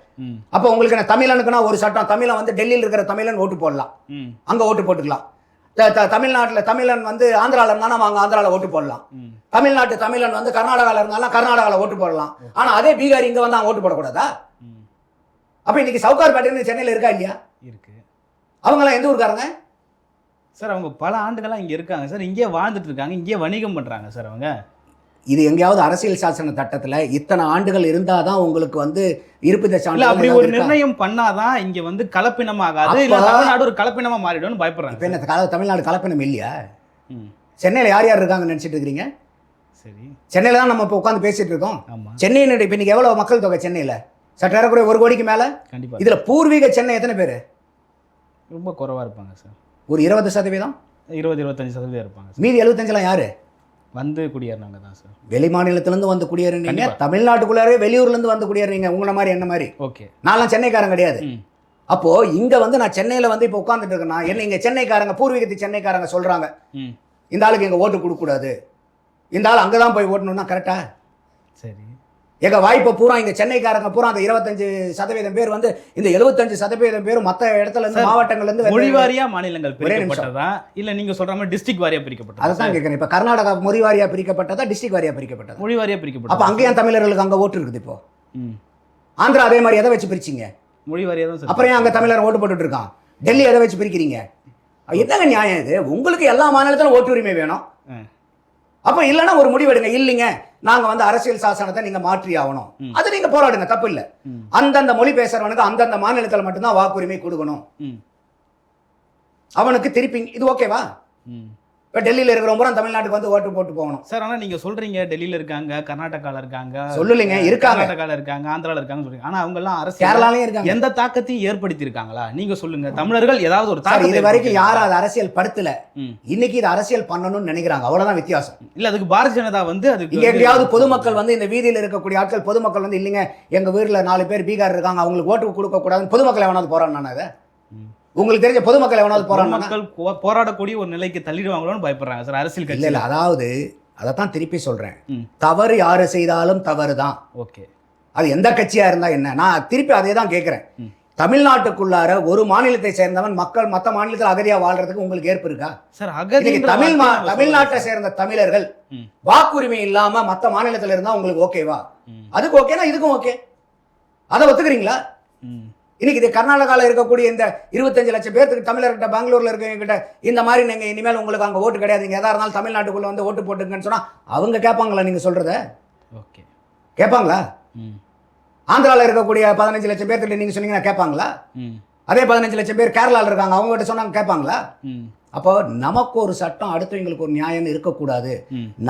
அப்போ உங்களுக்கு என்ன தமிழனுக்குன்னா ஒரு சட்டம் தமிழன் வந்து டெல்லியில் இருக்கிற தமிழன் ஓட்டு போடலாம். அங்க ஓட்டு போட்டுக்கலாம். தமிழ்நாட்டுல தமிழன் வந்து ஆந்திரால இருந்தாலும் அவங்க ஆந்திரால ஓட்டு போடலாம். தமிழ்நாட்டு தமிழன் வந்து கர்நாடகால இருந்தாலும் கர்நாடகால ஓட்டு போடலாம். ஆனா அதே பீகார் இங்க வந்து அவன் ஓட்டு போடக்கூடாதா? அப்ப இன்னைக்கு சவுகார்பேட்டைன்னு சென்னையில இருக்கா இல்லையா? இருக்கு. அவங்க எல்லாம் எந்த ஊருக்காரங்க? சார் அவங்க பல ஆண்டுகளா இங்க இருக்காங்க சார். இங்கேயே வாழ்ந்துட்டு இருக்காங்க. இங்கேயே வணிகம் பண்றாங்க சார் அவங்க. இது எங்கேயாவது அரசியல் சாசன சட்டத்துல இத்தனை ஆண்டுகள் இருந்தாதான் உங்களுக்கு வந்து இருப்பிட இல்ல அப்படி சான்று ஒரு நிர்ணயம் பண்ணாதான் இங்க வந்து கலப்பினமாகாது. இல்ல தமிழ்நாடு ஒரு கலப்பினமா மாறிடும்னு இப்ப பயப்படுறாங்க என்ன கல- தமிழ்நாடு கலப்பினம் இல்லையா? சென்னையில யார் யார் இருக்காங்கன்னு நினைச்சிட்டு இருக்கிறீங்க? சரி. சென்னையில தான் நம்ம இப்போ உட்காந்து பேசிட்டு இருக்கோம். ஆமா. சென்னையின் இப்போ இன்னைக்கு எவ்வளவு மக்கள் தொகை சென்னையில? சற்று ஏறக்குறைய ஒரு கோடிக்கு மேல? கண்டிப்பா. இதுல பூர்வீக சென்னை எத்தனை பேர்? ரொம்ப குறைவா இருப்பாங்க சார். ஒரு இருபது சதவீதம்? இருபது இருபத்தஞ்சு சதவீதம் இருப்பாங்க மீதி எழுபத்தஞ்செல்லாம் யாரு? வந்து குடியேறினவங்க தான் சார். வெளி மாநிலத்திலிருந்து வந்து குடியேறினீங்க. தமிழ்நாட்டுக்குள்ளாரே வெளியூர்ல இருந்து வந்து குடியேறீங்க உங்களை மாதிரி என்ன மாதிரி? ஓகே. நான்லாம் சென்னைக்காரன் கிடையாது. ம். அப்போ இங்க வந்து நான் சென்னையில வந்து இப்போ உட்காந்துட்டு இருக்கேன்னா என்ன இங்க சென்னைக்காரங்க பூர்வீகத்து சென்னைக்காரங்க சொல்றாங்க. ம். இந்த ஆளுக்கு எங்க ஓட்டு கொடுக்க கூடாது இந்த ஆள் அங்கதான் போய் ஓட்டணும்னா கரெக்டா சரி. எங்க வாய்ப்பை பூரா இங்க சென்னைக்காரங்க பூரா அந்த இருபத்தஞ்சு சதவீதம் பேர் வந்து இந்த எழுபத்தஞ்சு சதவீதம் பேர் மத்த இடத்துல இருந்து மாவட்டங்கள்ல இருந்து மொழி வந்து- வாரியா மாநிலங்கள். பிரிக்கப்பட்டதா? இல்ல நீங்க சொல்ற மாதிரி டிஸ்ட்ரிக்ட் வாரியா பிரிக்கப்பட்டதா? அதைத்தான் கேட்கறேன் இப்ப கர்நாடகா மொழி வாரியா பிரிக்கப்பட்டதா டிஸ்ட்ரிக்ட் வாரியா பிரிக்கப்பட்டதா? மொழி வாரியா அப்ப பிரிக்கப்பட்டதா அங்க ஏன் தமிழர்களுக்கு அங்க ஓட்டு இருக்குது இப்போ. ஆந்திரா அதே மாதிரி எதை வச்சு பிரிச்சிங்க? மொழி வாரியா தான் அப்புறம் ஏன் அங்க தமிழர் ஓட்டு போட்டுட்டு இருக்கான்? டெல்லி எதை வச்சு பிரிக்கிறீங்க? என்னங்க நியாயம் இது? உங்களுக்கு எல்லா மாநிலத்திலும் ஓட்டு உரிமை வேணும். அப்ப இல்லைன்னா ஒரு முடிவெடுங்க இல்லைங்க நாங்க வந்து அரசியல் சாசனத்தை நீங்க மாற்றி ஆகணும். அது நீங்க போராடுங்க தப்பு இல்ல. அந்தந்த மொழி பேசுறவனுக்கு அந்தந்த மாநிலத்தில் மட்டும்தான் வாக்குரிமை கொடுக்கணும். அவனுக்கு திருப்பி இது ஓகேவா? இப்ப டெல்லியில இருக்கிறவங்க பூரா தமிழ்நாட்டுக்கு வந்து ஓட்டு போட்டு போகணும். சார் ஆனா நீங்க சொல்றீங்க டெல்லியில இருக்காங்க கர்நாடகால இருக்காங்க சொல்லலைங்க இருக்காங்க. கர்நாடகால இருக்காங்க ஆந்திரால இருக்காங்க சொல்றீங்க. ஆனா அவங்க எல்லாம் அரசியல் கேரளாலயும் இருக்காங்க. எந்த தாக்கத்தையும் ஏற்படுத்தி இருக்காங்களா நீங்க சொல்லுங்க. தமிழர்கள் ஏதாவது ஒரு சார் தாக்கத்தை இது வரைக்கும் ஏற்படுத்தியிருக்காங்களா? யாரும் அதை அரசியல் படுத்தல. இன்னைக்கு இது அரசியல் பண்ணணும்னு நினைக்கிறாங்க. அவ்வளவுதான் வித்தியாசம். இல்ல அதுக்கு பாரதிய ஜனதா வந்து அதுக்கு இங்க எங்கேயாவது பொதுமக்கள் வந்து இந்த வீதியில் இருக்கக்கூடிய ஆட்கள் பொதுமக்கள் வந்து இல்லைங்க எங்க வீட்டுல நாலு பேர் பீகார் இருக்காங்க அவங்களுக்கு ஓட்டு கொடுக்க கூடாதுன்னு பொதுமக்கள் எவனாவது போறான் அதை? ம். உங்களுக்கு தெரிஞ்ச பொதுமக்கள் எவனாவது போறான் மக்கள் போராடக்கூடிய ஒரு நிலைக்கு தள்ளிடுவாங்களோன்னு பயப்படுறாங்க. சார் அரசியல் கட்சி இல்ல அதாவது அதைத்தான் திருப்பி சொல்றேன். ம். தவறு யாரு செய்தாலும் தவறு தான் ஓகே. அது எந்த கட்சியா இருந்தா என்ன? நான் திருப்பி அதே தான் கேட்கிறேன். தமிழ்நாட்டுக்குள்ளார ஒரு மாநிலத்தை சேர்ந்தவன் மக்கள் மத்த மாநிலத்தில் அகதியா வாழ்றதுக்கு உங்களுக்கு ஏற்பு இருக்கா? சார் அகதின்ற தமிழ் தமிழ்நாட்டை சேர்ந்த தமிழர்கள். வாக்குரிமை இல்லாம மத்த மாநிலத்துல இருந்தா உங்களுக்கு ஓகேவா. அதுக்கு ஓகேனா இதுக்கும் ஓகே. அதை ஒத்துக்கிறீங்களா. இன்னைக்கு இது கர்நாடகாவில் இருக்கக்கூடிய இந்த இருபத்தஞ்சு லட்சம் பேர்த்துக்கு தமிழர்கிட்ட பெங்களூர்ல இருக்கவங்க கிட்ட இந்த மாதிரி நீங்க இனிமேல் உங்களுக்கு அங்க ஓட்டு கிடையாது. நீங்க எதா இருந்தாலும் தமிழ்நாட்டுக்குள்ள வந்து ஓட்டு போட்டுங்கன்னு சொன்னா அவங்க கேட்பாங்களா நீங்க சொல்றத? ஓகே. கேட்பாங்களா ம். ஆந்திரால இருக்கக்கூடிய பதினஞ்சு லட்சம் பேர்த்திட்ட நீங்க சொன்னீங்கன்னா கேட்பாங்களா. அதே பதினஞ்சு லட்சம் பேர் கேரளால இருக்காங்க அவங்க கிட்ட சொன்னாங்க கேட்பாங்களா. அப்போ நமக்கு ஒரு சட்டம் அடுத்தவங்களுக்கு ஒரு நியாயம் இருக்கக்கூடாது.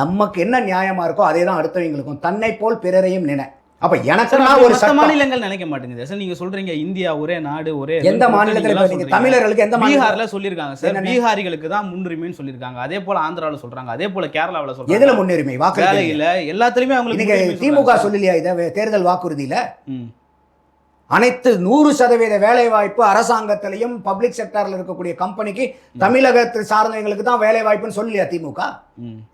நமக்கு என்ன நியாயமா இருக்கோ அதே தான் அடுத்தவங்களுக்கும். தன்னை போல் பிறரையும் நினை. அப்ப எனக்கு நான் ஒரு சட்டம். மாநிலங்கள் நினைக்க மாட்டேங்குது. சார் நீங்க சொல்றீங்க இந்தியா ஒரே நாடு ஒரே எந்த மாநிலத்தில் தமிழர்களுக்கு எந்த பீகார்ல சொல்லிருக்காங்க சார்? பீகாரிகளுக்கு தான் முன்னுரிமைன்னு சொல்லிருக்காங்க அதே போல ஆந்திரால சொல்றாங்க அதே போல கேரளாவுல எதுல சொல்றாங்க முன்னுரிமை? வாக்கு வேலையில எல்லாத்துலயுமே அவங்களுக்கு திமுக. சொல்லலையா இதை? தேர்தல் வாக்குறுதியில. அனைத்து நூறு சதவீத வேலை வாய்ப்பு அரசாங்கத்திலையும் பப்ளிக் செக்டார்ல இருக்கக்கூடிய கம்பெனிக்கு தமிழகத்தை சார்ந்தவங்களுக்கு தான் வேலை வாய்ப்புன்னு சொல்லலையா திமுக.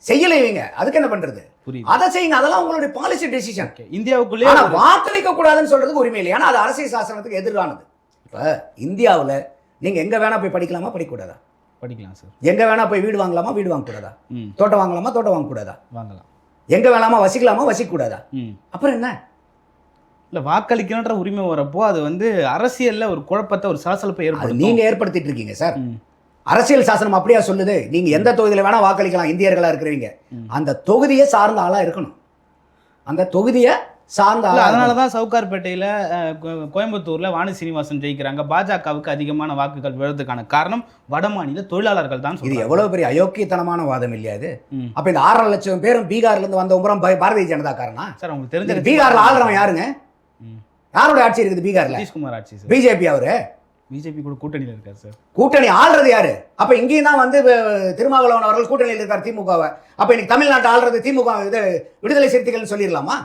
செய்யல இவங்க. அதுக்கு என்ன பண்றது? அதை செய்யுங்க. அதெல்லாம் உங்களுடைய பாலிசி டெசிஷன். இந்தியாவுக்குள்ளே வாக்களிக்க கூடாதுன்னு சொல்றதுக்கு உரிமை இல்லை. ஏன்னா அது அரசியல் சாசனத்துக்கு எதிரானது. இப்ப இந்தியாவுல நீங்க எங்க வேணா போய் படிக்கலாமா? படிக்கக்கூடாதா? படிக்கலாம் சார் எங்க வேணா போய் வீடு வாங்கலாமா? வீடு வாங்கக்கூடாதா? ம். தோட்டம் வாங்கலாமா? தோட்டம் வாங்கக்கூடாதா? வாங்கலாம். எங்க வேணாமா? வசிக்கலாமா? வசிக்கக்கூடாதா? ம். அப்புறம் என்ன? இல்ல வாக்களிக்கணுன்ற உரிமை வரப்போ அது வந்து அரசியல்ல ஒரு குழப்பத்தை ஒரு சலசலப்பை அது ஏற்படுத்தும் நீங்க ஏற்படுத்திட்டு இருக்கீங்க சார். அரசியல் சாசனம் அப்படியா சொல்லுது நீங்க எந்த தொகுதியில வேணா வாக்களிக்கலாம் இந்தியர்களா இருக்கிறவங்க. அந்த தொகுதியை சார்ந்த ஆளா இருக்கணும் அந்த தொகுதியை சார்ந்த அதனால. தான் சவுகார்பேட்டையில கோயம்புத்தூர்ல வாணி சீனிவாசன் ஜெயிக்கிறாங்க பாஜகவுக்கு அதிகமான வாக்குகள் விழுறதுக்கான காரணம் வட மாநில தொழிலாளர்கள் தான் இது. எவ்வளவு பெரிய அயோக்கியத்தனமான வாதம் இல்லையா ம். அப்ப இந்த ஆறரை லட்சம் பேரும் பீகார்ல இருந்து வந்த உம்பரம் பாரதிய ஜனதா காரனா சார் உங்களுக்கு தெரிஞ்ச பீகார்ல ஆளுறவன் யாருங்க. யாரோட ஆட்சி இருக்குது பீகார்ல? நிதிஷ்குமார் ஆட்சி சார் பிஜேபி அவரு? பிஜேபி கூட கூட்டணியில இருக்காரு சார் கூட்டணி ஆள்றது யாரு? அப்ப இங்கேயும் தான் வந்து திருமாவளவன் அவர்கள் கூட்டணியில் இருக்கார் திமுகவை. அப்ப இன்னைக்கு தமிழ்நாட்டை ஆள்றது திமுக இது விடுதலை சிறுத்தைகள்னு சொல்லிடலாமா?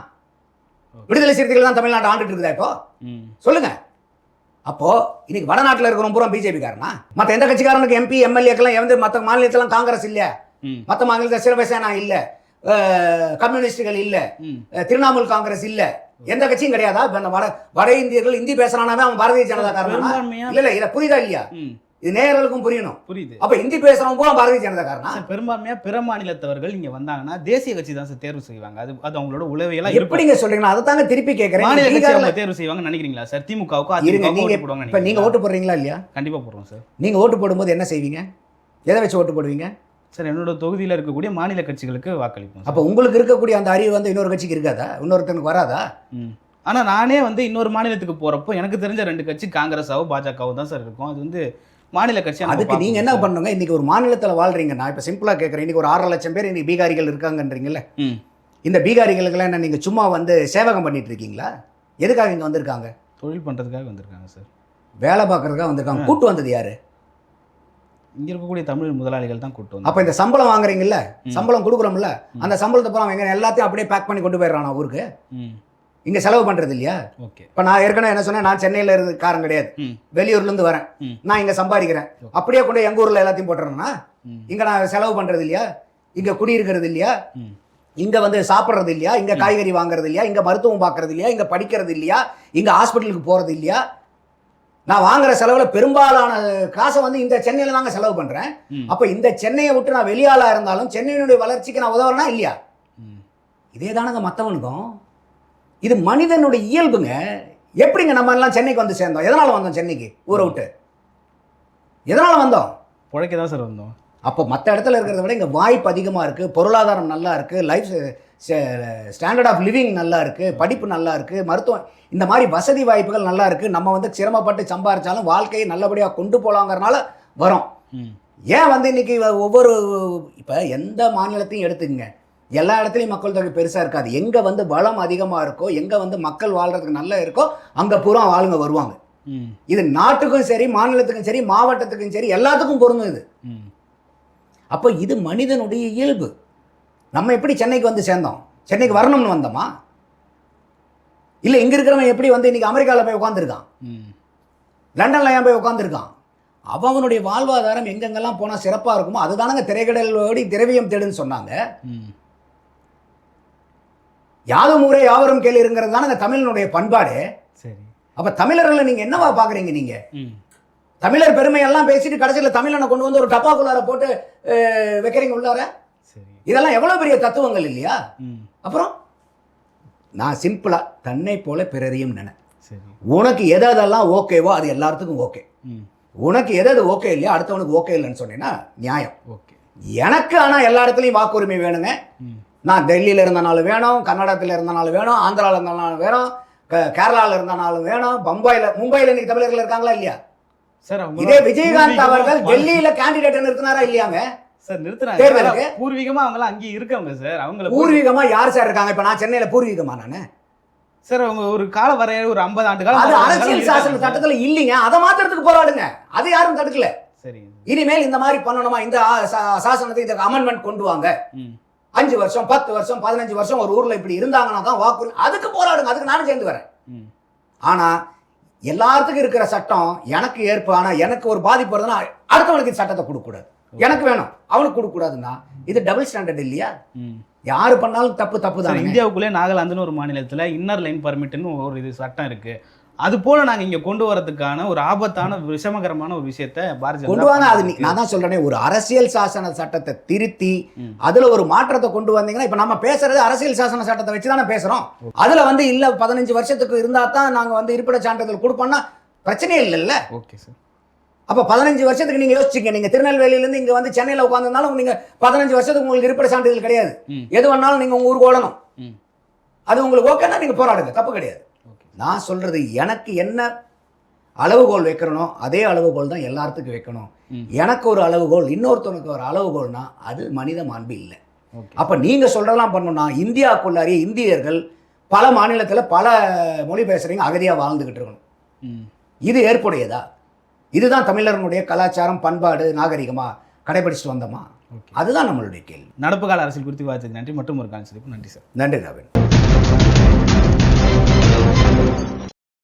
விடுதலை சிறுத்தைகள் தான் தமிழ்நாட்டை ஆண்டுட்டு இருக்குதா இப்போ. சொல்லுங்க. அப்போ இன்னைக்கு வடநாட்டுல இருக்கிற பூரா பிஜேபி காரனா மத்த எந்த கட்சிக்காரனுக்கு எம்பி எம்எல்ஏக்கெல்லாம் எந்த மத்த மாநிலத்திலாம் காங்கிரஸ் இல்ல? ம். மத்த மாநிலத்தில் சிவசேனா இல்ல? கம்யூனிஸ்டுகள் இல்ல? திரிணாமுல் காங்கிரஸ் இல்ல? எந்த கட்சியும் கிடையாதா? இப்ப இந்த வட வட இந்தியர்கள் இந்தி பேசுறானாவே அவன் பாரதிய ஜனதா பெரும்பான்மையா? இல்ல இல்ல இத புரியுதா இல்லையா. இது நேயர்களுக்கும் புரியணும். புரியுது. அப்ப இந்தி பேசுறவங்க பூரா பாரதிய ஜனதா சார், பெரும்பான்மையா பிற மாநிலத்தவர்கள் இங்க வந்தாங்கன்னா தேசிய கட்சி தான் சார் தேர்வு செய்வாங்க. அது அது அவங்களோட உளவியலா இருக்கும். எப்படிங்க சொல்றீங்களா அதை தாங்க திருப்பி கேட்கறேன் மாநில கட்சி பீகார்ல அவங்க தேர்வு செய்வாங்கன்னு நினைக்கிறீங்களா சார்? திமுகவுக்கு அதிமுக நீங்க போடுவாங்க இப்ப நீங்க ஓட்டு போடுறீங்களா இல்லையா? கண்டிப்பா போடுறோம் சார். நீங்க ஓட்டு போடும்போது என்ன செய்வீங்க? எதை வச்சு ஓட்டு போடுவீங்க? சார் என்னோட தொகுதியில் இருக்கக்கூடிய மாநில கட்சிகளுக்கு வாக்களிப்போம். அப்போ உங்களுக்கு இருக்கக்கூடிய அந்த அறிவு வந்து இன்னொரு கட்சிக்கு இருக்காதா? இன்னொருத்தனுக்கு வராதா? ம். ஆனால் நானே வந்து இன்னொரு மாநிலத்துக்கு போகிறப்போ எனக்கு தெரிஞ்ச ரெண்டு கட்சி காங்கிரஸாவோ பாஜகவோ தான் சார் இருக்கும். அது வந்து மாநில கட்சி அதுக்கு நீங்க என்ன பண்ணுங்க? இன்னைக்கு ஒரு மாநிலத்துல வாழ்றீங்க நான் இப்ப சிம்பிளா கேட்கறேன் இன்னைக்கு ஒரு ஆறரை லட்சம் பேர் இன்னைக்கு பீகாரிகள் இருக்காங்கன்றீங்கல்ல? இந்த பீகாரிகளுக்கெல்லாம் என்ன நீங்க சும்மா வந்து சேவகம் பண்ணிட்டு இருக்கீங்களா? எதுக்காக இங்க வந்திருக்காங்க? தொழில் பண்ணுறதுக்காக வந்திருக்காங்க சார். வேலை பார்க்கறதுக்காக வந்திருக்காங்க. கூட்டு வந்தது யாரு? இங்கே இருக்கக்கூடிய தமிழ் முதலாளிகள் தான் கூட்டு அப்ப இந்த சம்பளம் வாங்குறீங்கல்ல. சம்பளம் கொடுக்குறோம்ல அந்த சம்பளத்தை பூரா எங்க எல்லாத்தையும் அப்படியே பேக் பண்ணி கொண்டு போயிடுறானா ஊருக்கு? இங்க செலவு பண்றது இல்லையா? ஓகே. இப்ப நான் ஏற்கனவே என்ன சொன்னேன் நான் சென்னையில இருந்து காரன் கிடையாது. வெளியூர்ல இருந்து வரேன். நான் இங்க சம்பாதிக்கிறேன். அப்படியே கொண்டு எங்க ஊர்ல எல்லாத்தையும் போட்டுறேன்னா இங்க நான் செலவு பண்றது இல்லையா? இங்க குடியிருக்கிறது இல்லையா? இங்க வந்து சாப்பிட்றது இல்லையா? இங்க காய்கறி வாங்குறது இல்லையா? இங்க மருத்துவம் பார்க்கறது இல்லையா? இங்க படிக்கிறது இல்லையா? இங்க ஹாஸ்பிட்டலுக்கு போறது இல்லையா? நான் வாங்குற செலவுல பெரும்பாலான காசை வந்து இந்த சென்னையில தாங்க செலவு பண்றேன். அப்ப இந்த சென்னையை விட்டு நான் வெளியாளா இருந்தாலும் சென்னையினுடைய வளர்ச்சிக்கு நான் உதவுறேனா இல்லையா? இதே தானங்க மற்றவனுக்கும் இது மனிதனுடைய இயல்புங்க. எப்படிங்க நம்ம எல்லாம் சென்னைக்கு வந்து சேர்ந்தோம்? எதனால வந்தோம் சென்னைக்கு? ஊரை விட்டு. எதனால வந்தோம்? புழைக்க தான் சார் வந்தோம். அப்போ மற்ற இடத்துல இருக்கிறத விட இங்கே வாய்ப்பு அதிகமாக இருக்குது பொருளாதாரம் நல்லா இருக்குது லைஃப் ஸ்டாண்டர்ட் ஆஃப் லிவிங் நல்லா இருக்குது படிப்பு நல்லா இருக்குது மருத்துவம் இந்த மாதிரி வசதி வாய்ப்புகள் நல்லா இருக்குது நம்ம வந்து சிரமப்பட்டு சம்பாரிச்சாலும் வாழ்க்கையை நல்லபடியாக கொண்டு போகலாங்கிறனால வரோம். ஏன் வந்து இன்னைக்கு ஒவ்வொரு இப்போ எந்த மாநிலத்தையும் எடுத்துக்கங்க. எல்லா இடத்துலையும் மக்கள் தொகை பெருசாக இருக்காது. எங்கே வந்து வளம் அதிகமாக இருக்கோ எங்கே வந்து மக்கள் வாழ்கிறதுக்கு நல்லா இருக்கோ அங்கே பூரா ஆளுங்க வருவாங்க. இது நாட்டுக்கும் சரி மாநிலத்துக்கும் சரி மாவட்டத்துக்கும் சரி எல்லாத்துக்கும் பொருந்தும் இது. அப்போ இது மனிதனுடைய இயல்பு. நம்ம எப்படி சென்னைக்கு வந்து சேர்ந்தோம்? சென்னைக்கு வரணும்னு வந்தோமா? இல்லை இங்கே இருக்கிறவன் எப்படி வந்து இன்னைக்கு அமெரிக்காவில் போய் உட்காந்துருக்கான் ம். லண்டனில் ஏன் போய் உட்காந்துருக்கான் அவனுடைய வாழ்வாதாரம் எங்கெங்கெல்லாம் போனால் சிறப்பாக இருக்குமோ அதுதானங்க திரைக்கடலோடி திரவியம் தேடுன்னு சொன்னாங்க. ம். யாதும் ஊரே யாவரும் கேளுங்கிறது தானங்க தமிழனுடைய பண்பாடு. சரி. அப்போ தமிழர்களை நீங்கள் என்னவா பார்க்குறீங்க நீங்கள் ம். தமிழர் பெருமையெல்லாம் பேசிட்டு கடைசியில் தமிழனை கொண்டு வந்து ஒரு டப்பாக்குள்ளார போட்டு வைக்கிறீங்க உள்ளார? இதெல்லாம் எவ்வளோ பெரிய தத்துவங்கள் இல்லையா? அப்புறம் நான் சிம்பிளா தன்னை போல பிறரையும் நினை. உனக்கு எது எதெல்லாம் ஓகேவோ அது எல்லாத்துக்கும் ஓகே. உனக்கு எது எது ஓகே இல்லையோ அடுத்தவனுக்கு ஓகே இல்லைன்னு சொன்னீங்கன்னா நியாயம். ஓகே. எனக்கு ஆனால் எல்லா இடத்துலையும் வாக்குரிமை வேணுங்க. நான் டெல்லியில் இருந்தனாலும் வேணும் கர்நாடகத்தில் இருந்தனாலும் வேணும் ஆந்திராவில் இருந்தனாலும் வேணும் கேரளாவில் இருந்தனாலும் வேணும் பம்பாயில் மும்பையில் இன்னைக்கு தமிழர்கள் இருக்காங்களா இல்லையா? இதே விஜயகாந்த் அவர்கள் டெல்லியில கேண்டிடேட் நிறுத்தினாரா இல்லையாங்க? சார் தேர்தலுக்கு? பூர்வீகமா அவங்களாம் அங்கேயே இருக்காங்க சார். அவங்கள பூர்வீகமா யார் சார் இருக்காங்க? இப்ப நான் சென்னையில பூர்வீகமா நானு? சார் அவங்க ஒரு கால வரைய ஒரு 50 ஆண்டு காலம் அது அரசியல் சாசன. சட்டத்துல இல்லைங்க. அதை மாத்துறதுக்கு போராடுங்க. அது யாரும் தடுக்கல. சரி இனிமேல் இந்த மாதிரி பண்ணணுமா? இந்த சாசனத்தை இந்த அமெண்ட்மெண்ட் கொண்டு வாங்க. அஞ்சு வருஷம் பத்து வருஷம் பதினஞ்சு வருஷம் ஒரு ஊர்ல இப்படி இருந்தாங்கன்னா தான் வாக்குரிமை அதுக்கு போராடுங்க. அதுக்கு நானும் சேர்ந்து வரேன். ஆனா எல்லாத்துக்கும் இருக்கிற சட்டம் எனக்கு ஏற்பு ஆனா எனக்கு ஒரு பாதிப்பு வருதுன்னா அடுத்தவனுக்கு சட்டத்தை கொடுக்க கூடாது எனக்கு வேணும். அவனுக்கு கொடுக்க கூடாதுன்னா இது டபுள் ஸ்டாண்டர்ட் இல்லையா? யாரு பண்ணாலும் தப்பு தப்பு தான் இந்தியாவுக்குள்ளே நாகாலாந்துன்னு ஒரு மாநிலத்துல இன்னர் லைன் பர்மிட்னு ஒரு இது சட்டம் இருக்கு. அது போல நாங்க இங்க கொண்டு வரதுக்கான ஒரு ஆபத்தான விஷமகரமான ஒரு விஷயத்த பாரதிய கொண்டு வாங்க அது நான் தான் சொல்றேனே ஒரு அரசியல் சாசன சட்டத்தை திருத்தி. அதுல ஒரு மாற்றத்தை கொண்டு வந்தீங்கன்னா இப்ப நம்ம பேசுறது அரசியல் சாசன சட்டத்தை வச்சு தானே பேசுறோம். அதுல வந்து இல்ல பதினஞ்சு வருஷத்துக்கு இருந்தா தான் நாங்க வந்து இருப்பிட சான்றிதழ் கொடுப்போம்னா பிரச்சனையே இல்லைல்ல. ஓகே சார் அப்ப பதினஞ்சு வருஷத்துக்கு நீங்க யோசிச்சுங்க. நீங்க திருநெல்வேலியில இருந்து இங்க வந்து சென்னையில உட்காந்துருந்தாலும் நீங்க பதினஞ்சு வருஷத்துக்கு உங்களுக்கு இருப்பிட சான்றிதழ் கிடையாது. எது வேணாலும் நீங்க உங்க ஊருக்கு ஓடணும். அது உங்களுக்கு ஓகேன்னா நீங்க போராடுங்க. தப்பு கிடையாது. நான் சொல்றது எனக்கு என்ன அளவுகோல் வைக்கிறனோ அதே அளவுகோல் தான் எல்லாத்துக்கும் வைக்கணும். எனக்கு ஒரு அளவுகோல் இன்னொருத்தவனுக்கு ஒரு அளவுகோல்னா அது மனித மாண்பு இல்லை. அப்போ நீங்கள் சொல்கிறதெல்லாம் பண்ணணும்னா இந்தியாவுக்குள்ளாரே இந்தியர்கள் பல மாநிலத்தில் பல மொழி பேசுகிறீங்க அகதியாக வாழ்ந்துக்கிட்டு இருக்கணும். இது ஏற்புடையதா? இதுதான் தமிழர்களுடைய கலாச்சாரம் பண்பாடு நாகரிகமா கடைபிடிச்சிட்டு வந்தோமா? அதுதான் நம்மளுடைய கேள்வி. நடப்பு கால அரசியல் குறித்து விவாதித்ததுக்கு நன்றி. மற்றும் ஒரு கால் நன்றி சார். நன்றி நவீன்